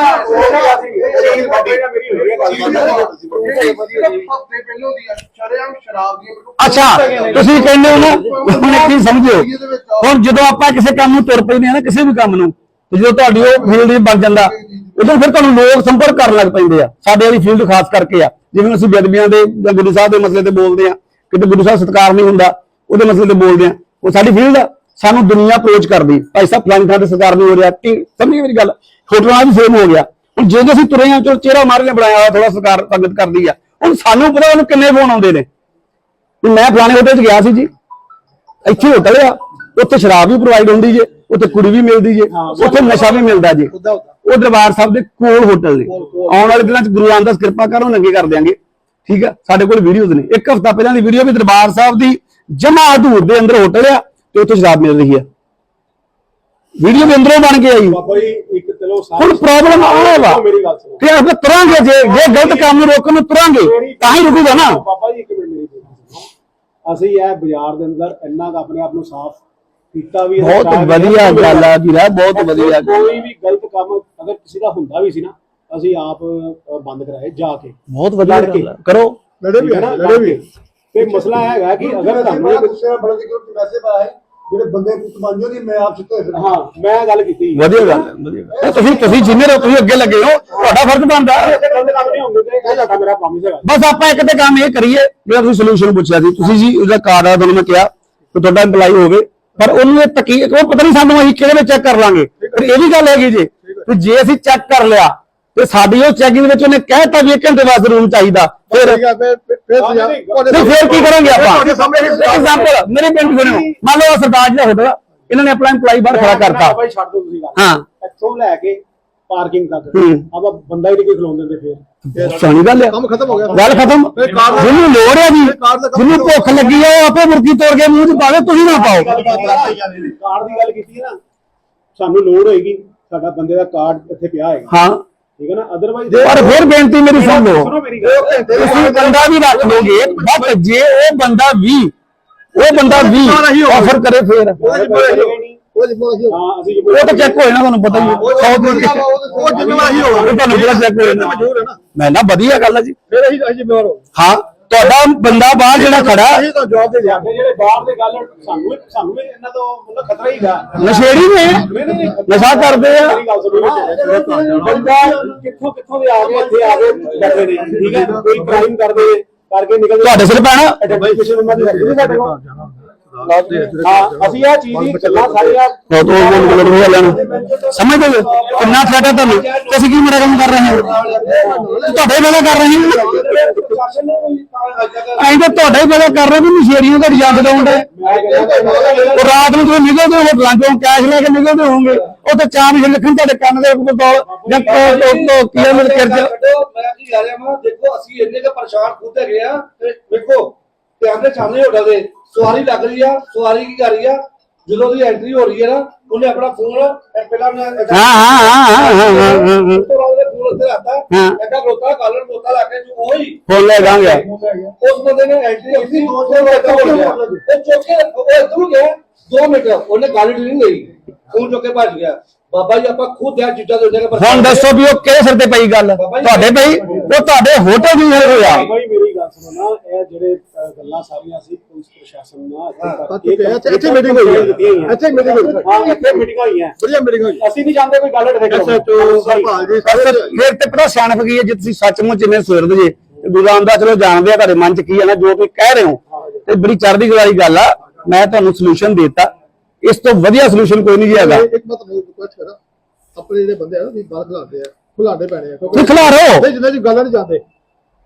ਬਾਬੇ ਨਾਲ ਮੇਰੀ ਹੋਈ ਹੈ ਗੱਲ ਹਫ਼ਤੇ ਪਹਿਲੋਂ ਦੀ ਸ਼ਰਿਆਮ ਸ਼ਰਾਬ ਦੀ ਅੱਛਾ ਤੁਸੀਂ ਕਹਿੰਦੇ ਹੋ ਨਾ ਹੁਣ ਚੀਜ਼ ਸਮਝਿਓ ਹੁਣ ਜਦੋਂ ਆਪਾਂ ਕਿਸੇ ਕੰਮ ਨੂੰ ਤੁਰ ਪੈਂਦੇ ਆ ਨਾ ਕਿਸੇ ਵੀ ਕੰਮ ਨੂੰ ਤੇ ਜਦੋਂ ਤੁਹਾਡੀ ਉਹ ਫੀਲਡ ਬਣ ਜਾਂਦਾ ਉਦੋਂ ਫਿਰ ਤੁਹਾਨੂੰ ਲੋਕ ਸੰਪਰਕ ਕਰਨ ਲੱਗ ਪੈਂਦੇ ਆ ਸਾਡੇ ਵਾਲੀ ਫੀਲਡ ਖਾਸ ਕਰਕੇ ਆ ਜਿਵੇਂ ਅਸੀਂ ਬੇਦਬੀਆਂ ਦੇ ਜਾਂ ਗੁਰੂ ਸਾਹਿਬ ਦੇ ਮਸਲੇ ਤੇ ਬੋਲਦੇ ਆ ਕਿਤੇ ਗੁਰੂ ਸਾਹਿਬ ਸਤਿਕਾਰ ਨਹੀਂ ਹੁੰਦਾ ਉਹਦੇ ਮਸਲੇ ਤੇ ਬੋਲਦੇ ਆ। ਉਹ ਸਾਡੀ ਫੀਲਡ ਆ ਸਾਨੂੰ ਦੁਨੀਆ ਅਪਰੋਚ ਕਰਦੀ। ਭਾਈ ਸਾਹਿਬ ਫਲਾਣੀ ਥਾਂ ਤੇ ਸਤਿਕਾਰ ਨਹੀਂ ਹੋ ਰਿਹਾ ਕਿ ਸਮਝੀ ਮੇਰੀ ਗੱਲ? ਹੋਟਲਾਂ ਵੀ ਸੇਮ ਹੋ ਗਿਆ। ਹੁਣ ਜੇ ਅਸੀਂ ਤੁਰੇ ਆ ਚਲੋ ਚਿਹਰਾ ਮਾਰ ਲਿਆ ਬਣਾਇਆ ਹੋਇਆ ਥੋੜਾ ਸਤਿਕਾਰ ਸੰਗਤ ਕਰਦੀ ਆ। ਹੁਣ ਸਾਨੂੰ ਪਤਾ ਉਹਨੂੰ ਕਿੰਨੇ ਫੋਨ ਆਉਂਦੇ ਨੇ। ਵੀ ਮੈਂ ਫਲਾਣੇ ਹੋਟਲ 'ਚ ਗਿਆ ਸੀ ਜੀ। ਇੱਥੇ ਹੋਟਲ ਆ ਉੱਥੇ ਸ਼ਰਾਬ ਵੀ ਪ੍ਰੋਵਾਈਡ ਹੁੰਦੀ ਜੇ ਉੱਥੇ ਕੁੜੀ ਵੀ ਮਿਲਦੀ ਜੇ ਉੱਥੇ ਨਸ਼ਾ ਵੀ ਮਿਲਦਾ ਜੇ। ਉਹ ਦਰਬਾਰ ਸਾਹਿਬ ਦੇ ਕੋਲ ਹੋਟਲ ਨੇ। ਆਉਣ ਵਾਲੇ ਦਿਨਾਂ 'ਚ ਗੁਰੂ ਰਾਮਦਾਸ ਕਿਰਪਾ ਕਰੋ ਨੰਗੇ ਕਰ ਦਿਆਂਗੇ। ਠੀਕ ਆ? ਸਾਡੇ ਕੋਲ ਵੀਡੀਓਜ਼ ਨੇ। ਇੱਕ ਹਫ਼ਤਾ ਪਹਿਲਾਂ ਦੀ ਵੀਡੀਓ ਵੀ ਦਰਬਾਰ ਸਾਹਿਬ ਦੀ ਜਮਾ ਹਦੂਰ ਦੇ ਅੰਦਰ ਹੋਟਲ ਆ ਤੇ ਉੱਥੇ ਸ਼ਰਾਬ ਮਿਲ ਰਹੀ ਆ। ਵੀਡੀਓ ਵੀ ਅੰਦਰੋਂ ਬਣ ਕੇ ਆਈ। ਬਾਬਾ ਜੀ ਇੱਕ ਚਲੋ ਹੁਣ ਪ੍ਰੋਬਲਮ ਆ ਵਾ। ਮੇਰੀ ਗੱਲ ਸੁਣੋ। ਕਿ ਆਪਾਂ ਤੁਰਾਂਗੇ ਜੇ ਜੇ ਗਲਤ ਕੰਮ ਨੂੰ ਰੋਕਣ ਨੂੰ ਤੁਰਾਂਗੇ ਤਾਂ ਹੀ ਰੁਕੂਗਾ ਨਾ। ਬਾਬਾ ਜੀ ਇੱਕ ਮਿੰਟ ਮੇਰੀ ਗੱਲ ਸੁਣੋ। ਅਸੀਂ ਇਹ ਬਾਜ਼ਾਰ ਦੇ ਅੰਦਰ ਇੰਨਾ ਕੁ ਆਪਣੇ ਆਪ ਨੂੰ ਸਾਫ਼ ਕੀਤਾ ਵੀ ਬਹੁਤ ਵਧੀਆ ਇਹ ਗੱਲ ਆ ਵੀਰਾ ਬਹੁਤ ਵਧੀਆ ਗੱਲ ਕੋਈ ਵੀ ਗਲਤ ਕੰਮ ਅਗਰ ਕਿਸੇ ਦਾ ਹੁੰਦਾ ਵੀ ਸੀ ਨਾ ਅਸੀਂ ਆਪ ਅ, ਬੰਦ ਕਰਾਏ ਜਾ ਕੇ ਬਹੁਤ ਵਧੀਆ ਲੜ ਕੇ। ਗੱਲ ਆ। ਕਰੋ ਲੜੇ ਵੀ ਠੀਕ ਹੈ ਨਾ, ਲੜੇ ਵੀ ਤੇ ਮਸਲਾ ਇਹ ਹੈਗਾ ਕਿ ਅਗਰ ਤੁਹਾਨੂੰ ਇੱਕ- ਗੁੱਸੇ ਨਾਲ ਬੜਾ ਗਰੁੱਪ ਮੈਸੇਜ ਆਇਆ ਹੈ ਜਿਹੜੇ ਬੰਦੇ ਕੁਤਮਾਨਿਓ ਦੀ ਮੈਂ ਆਪ ਸਿੱਧੇ ਫਿਰ ਹਾਂ ਮੈਂ ਗੱਲ ਕੀਤੀ ਵਧੀਆ ਗੱਲ ਹੈ ਵਧੀਆ ਗੱਲ ਹੈ। ਤੁਸੀਂ ਤੁਸੀਂ ਜਿੰਨੇ ਰਹੋ ਤੁਸੀਂ ਅੱਗੇ ਲੱਗੇ ਹੋ ਤੁਹਾਡਾ ਫਰਜ਼ ਬਣਦਾ ਹੈ। ਗਲਤ ਕੰਮ ਨਹੀਂ ਹੋਣਗੇ ਤੇ ਇਹ ਸਾਡਾ ਮੇਰਾ ਪ੍ਰੋਮਿਸ ਹੈਗਾ ਬਸ ਆਪਾਂ ਇੱਕ ਤੇ ਕੰਮ ਇਹ ਕਰੀਏ ਜਿਹੜਾ ਤੁਸੀਂ ਸੋਲੂਸ਼ਨ ਪੁੱਛਿਆ ਸੀ ਤੁਸੀਂ ਜੀ ਉਹਦਾ ਕਾਰਡ ਆ ਤੁਹਾਨੂੰ ਮੈਂ ਕਿਹਾ ਕਿ ਤੁਹਾਡਾ EMPLOYE ਹੋਵੇ ਪਰ ਉਹਨੂੰ ਇਹ ਤਕੀ ਉਹ ਪਤਾ ਨਹੀਂ ਸਾਨੂੰ ਅਸੀਂ ਕਿਹਦੇ ਵਿੱਚ ਚੈੱਕ ਕਰ ਲਾਂਗੇ। ਪਰ ਇਹ ਵੀ ਗੱਲ ਹੈਗੀ ਜੀ ਕਿ ਜੇ ਅਸੀਂ ਚੈੱਕ ਕਰ ਲਿਆ ਤੇ ਸਾਡੀ ਉਹ ਚੈਕਿੰਗ ਵਿੱਚ ਉਹਨੇ ਕਹਿਤਾ ਵੀ 1 ਘੰਟੇ ਵਾਸਤੇ ਰੂਮ ਚਾਹੀਦਾ। ਫਿਰ ਫਿਰ ਤੇ ਕੀ ਕਰਾਂਗੇ ਆਪਾਂ? ਐਗਜ਼ਾਮਪਲ ਮੇਰੇ ਪਿੰਡ ਸੁਣਿਓ। ਮੰਨ ਲਓ ਸਰਦਾਰ ਜੀ ਦਾ ਹੋਟਲ ਇਹਨਾਂ ਨੇ ਆਪਣਾ EMPLOYE ਬਾਹਰ ਖੜਾ ਕਰਤਾ। ਹਾਂ। ਇੱਥੋਂ ਲੈ ਕੇ ਪਾਰਕਿੰਗ ਤੱਕ ਹੂੰ। ਆਪਾਂ ਬੰਦਾ ਹੀ ਨਹੀਂ ਕੋਈ ਖਲੋਣ ਦਿੰਦੇ ਫਿਰ ਸੋਹਣੀ ਗੱਲ ਆ ਕੰਮ ਖਤਮ ਹੋ ਗਿਆ ਗੱਲ ਖਤਮ ਫਿਰ ਕਾਰ- ਜਿਹਨੂੰ ਲੋੜ ਹੈ ਜੀ ਕਾਰ ਦਾ ਕੰਮ ਜਿਹਨੂੰ ਭੁੱਖ ਲੱਗੀ ਆ ਉਹ ਆਪੇ ਮੁਰਗੀ ਤੋੜ ਕੇ ਮੂੰਹ 'ਚ ਪਾਵੇ ਤੁਸੀਂ ਨਾ ਪਾਓ ਕਾਰਡ ਦੀ ਗੱਲ ਕੀਤੀ ਹੈ ਨਾ ਸਾਨੂੰ ਲੋੜ ਹੋਏਗੀ ਸਾਡਾ ਬੰਦੇ ਦਾ ਕਾਰਡ ਇੱਥੇ ਪਿਆ ਹੈਗਾ ਹਾਂ ਠੀਕ ਹੈ ਨਾ ਅਦਰਵਾਈਜ਼ ਪਰ ਫਿਰ ਬੇਨਤੀ ਮੇਰੀ ਸੁਣ ਲਓ ਸੁਣੋ ਮੇਰੀ ਗੱਲ ਤੁਸੀਂ ਬੰਦਾ ਵੀ ਰੱਖ ਲੋਗੇ ਬਸ ਜੇ ਉਹ ਬੰਦਾ ਵੀ ਉਹ ਬੰਦਾ ਵੀ ਆਫਰ ਕਰੇ ਫੇਰ ਉਹ ਹਾਂ ਤਾਂ ਚੈੱਕ ਹੋਏ ਨਾ ਤੁਹਾਨੂੰ ਪਤਾ ਹੀ ਹੈ। ਉਹ ਸੌ ਦਿਨ ਉਹ ਜ਼ਿੰਮੇਵਾਰੀ ਹੋਊ ਉਹ ਤੁਹਾਨੂੰ ਕਿਹੜਾ ਚੈੱਕ ਹੋਏ ਨਾ। ਹੈ ਨਾ ਮੈਂ ਨਾ ਵਧੀਆ ਗੱਲ ਹੈ ਜੀ। ਫਿਰ ਅਸੀਂ ਅਸੀਂ ਜ਼ਿੰਮੇਵਾਰ ਹੋ ਹਾਂ ਤੁਹਾਡਾ ਬੰਦਾ ਬਾਹਰ ਜਿਹੜਾ ਖੜਾ ਅਸੀਂ ਤਾਂ ਜਵਾਬ ਦੇ ਦਿਆਂਗੇ। ਜਿਹੜੇ ਬਾਹਰ ਦੇ ਗੱਲ ਸਾਨੂੰ ਸਾਨੂੰ ਇਹਨਾਂ ਤੋਂ ਮਤਲਬ ਖਤਰਾ ਹੀ ਗਾ ਨਸ਼ੇੜੀ ਨੇ? ਨਹੀਂ ਨਹੀਂ ਨਹੀਂ ਨਸ਼ਾ ਕਰਦੇ ਆ। ਮੇਰੀ ਗੱਲ ਸੁਣੋ। ਬੰਦਾ ਕਿੱਥੋਂ ਕਿੱਥੋਂ ਦੇ ਆ ਕੇ ਇੱਥੇ ਆ ਕੇ ਬੈਠੇ ਨੇ? ਠੀਕ ਹੈ? ਕੋਈ ਕ੍ਰਾਈਮ ਕਰਦੇ ਨੇ, ਕਰਕੇ ਨਿਕਲ ਤੁਹਾਡੇ ਸਿਰ ਪੈਣਾ। ਕਿਸੇ ਬੰਦਾ ਦੀ ਹਰਕਤ ਨਹੀਂ ਸਾਡੇ ਕੋਲ? ਹਾਂ ਅਸੀਂ ਇਹ ਚੀਜ਼ ਦੀ ਗੱਲਾਂ ਸਾਰੀਆਂ ਉਹ ਬੋਲ ਬੋਲ ਰਿਹਾ ਲੈਣ ਸਮਝਦੇ ਹੋ ਕਿੰਨਾ ਥ੍ਰੈਟ ਹੈ ਤੁਹਾਨੂੰ? ਤੁਸੀਂ ਕੀ ਮੇਰਾ ਕੰਮ ਕਰ ਰਹੇ ਹੋ? ਤੁਹਾਡੇ ਵੇਲੇ ਕਰ ਰਹੇ ਹੋ? ਅਸੀਂ ਤਾਂ ਤੁਹਾਡੇ ਵੇਲੇ ਕਰ ਰਹੇ ਵੀ ਨਸ਼ੇੜੀਆਂ ਦਾ ਮੈਂ ਕਹਿੰਦਾ ਉਹ ਰਾਤ ਨੂੰ ਤੁਸੀਂ ਨਿਕਲਦੇ ਹੋ ਹੋਟਲਾਂ ਕੈਸ਼ ਲੈ ਕੇ ਨਿਕਲਦੇ ਹੋਵੋਗੇ ਉਹ ਤੇ ਚਾਰ ਨਹੀਂ ਲਿਖਣ ਤੁਹਾਡੇ ਕੰਨ ਦੇ ਉੱਪਰ ਕੋਲ ਜਾਂ ਕੋਲ ਤੋਂ ਤੋਂ ਕਿਲੋਮੀਟਰ ਕਰ ਜਾ। ਛੱਡੋ, ਮੈਂ ਕੀ ਆ ਰਿਹਾ ਮੈਂ ਦੇਖੋ ਅਸੀਂ ਇੰਨੇ ਕੁ ਪਰੇਸ਼ਾਨ ਖੁਦ ਹੈਗੇ ਆ ਤੇ ਵੇਖੋ ਧਿਆਨ ਦੇ ਸਾਹਮਣੇ ਹੋਟਲ ਦੇ। ਸਵਾਰੀ ਲੱਗ ਰਹੀ ਆ ਸਵਾਰੀ ਕੀ ਕਰ ਰਹੀ ਆ? ਜਦੋਂ ਦੀ ਐਂਟਰੀ ਹੋ ਰਹੀ ਹੈ ਨਾ ਉਹਨੇ ਆਪਣਾ ਫੋਨ ਪਹਿਲਾਂ ਨੇ ਹਾਂ ਹਾਂ ਹਾਂ ਹਾਂ ਹਾਂ ਹਾਂ ਹਾਂ ਉਸ ਤੋਂ ਬਾਅਦ ਉਹਨੇ ਫੋਨ ਉੱਤੇ ਰੱਖਤਾ। ਹਾਂ। ਐਡਾ ਗਲੋਤਾ ਕਾਲਰ ਗਲੋਤਾ ਲਾ ਕੇ ਜੋ ਉਹੀ ਫੋਨ ਲੈ ਗਾਂਗੇ ਉਸ ਬੰਦੇ ਨੇ ਐਂਟਰੀ ਕੀਤੀ ਦੋ ਸੌ ਮੀਟਰ ਹੋ ਗਿਆ। ਉਹ ਚੁੱਕ ਕੇ ਉਹ ਇੱਧਰ ਨੂੰ ਗਿਆ 2 ਮੀਟਰ ਉਹਨੇ ਗਾਲੀ ਨਹੀਂ ਲਈ ਫੋਨ ਚੁੱਕ ਕੇ ਭੱਜ ਗਿਆ। ਬਾਬਾ ਜੀ ਆਪਾਂ ਖੁਦ ਇਹ ਚੀਜ਼ਾਂ ਦੇ ਉੱਤੇ ਹੁਣ ਦੱਸੋ ਵੀ ਉਹ ਕਿਹੜੇ ਸਿਰ ਤੇ ਪਈ ਗੱਲ? ਤੁਹਾਡੇ ਪਈ? ਉਹ ਤੁਹਾਡੇ ਹੋਟਲ ਦੀ ਗੱਲ ਹੋਇਆ। ਬਾਈ ਮੇਰੀ ਗੱਲ ਗੱਲ ਸੁਣੋ ਨਾ ਇਹ ਜਿਹੜੇ ਅ, ਗੱਲਾਂ ਸਾਰੀਆਂ ਸੀ ਪੁਲਿਸ ਪ੍ਰਸ਼ਾਸਨ ਨਾਲ ਕਰ ਚੁੱਕੇ ਆ। ਇੱਥੇ- ਇੱਥੇ meeting ਹੋਈ ਹੈ। ਇੱਥੇ meeting ਹੋਈ ਹੈ। ਹਾਂ ਇੱਥੇ ਮੀਟਿੰਗਾਂ ਹੋਈਆਂ ਵਧੀਆ ਮੀਟਿੰਗ ਹੋਈ ਅਸੀਂ ਨਹੀਂ ਚਾਹੁੰਦੇ ਕੋਈ ਗੱਲ ਅਟਕੇ ਐਸਐਚਓ ਸਰਪਾਲ ਜੀ ਬਸ ਸਾਰੇ ਫਿਰ ਤੇ ਪਤਾ ਸਿਆਣਪ ਕੀ ਹੈ ਜੇ ਤੁਸੀਂ ਸੱਚਮੁੱਚ ਇੰਨੇ ਸੁਰਦ ਜੇ ਤੇ ਗੁਰੂ ਰਾਮਦਾਸ ਚਲੋ ਜਾਣਦੇ ਆ ਤੁਹਾਡੇ ਮਨ ਚ ਕੀ ਹੈ ਨਾ ਜੋ ਤੁਸੀਂ ਕਹਿ ਰਹੇ ਹੋ ਤੇ ਬੜੀ ਚੜ੍ਹਦੀ ਕਲਾ ਦੀ ਗੱਲ ਆ ਮੈਂ ਤੁਹਾਨੂੰ ਸੋਲੂਸ਼ਨ ਦਿੱਤਾ। ਇਸ ਤੋਂ ਵਧੀਆ ਸੋਲੂਸ਼ਨ ਕੋਈ ਨਹੀਂ ਜੀ ਹੈਗਾ। ਇੱਕ ਮੈਂ ਤੁਹਾਨੂੰ ਰਿਕੁਐਸਟ ਕਰਾਂ ਆਪਣੇ ਜਿਹੜੇ ਬੰਦੇ ਆ ਨਾ ਵੀ ਬਾਹਰ ਖਿਲਾਉਂਦੇ ਆ ਖਿਲਾਉਂਦੇ ਪੈਣੇ ਆ। ਤੁਸੀਂ ਖਿਲਾਰੋ ਨਹੀਂ ਜਿੰਨੇ ਜੀ ਗੱਲ ਨਹੀਂ ਜਾਂਦੇ।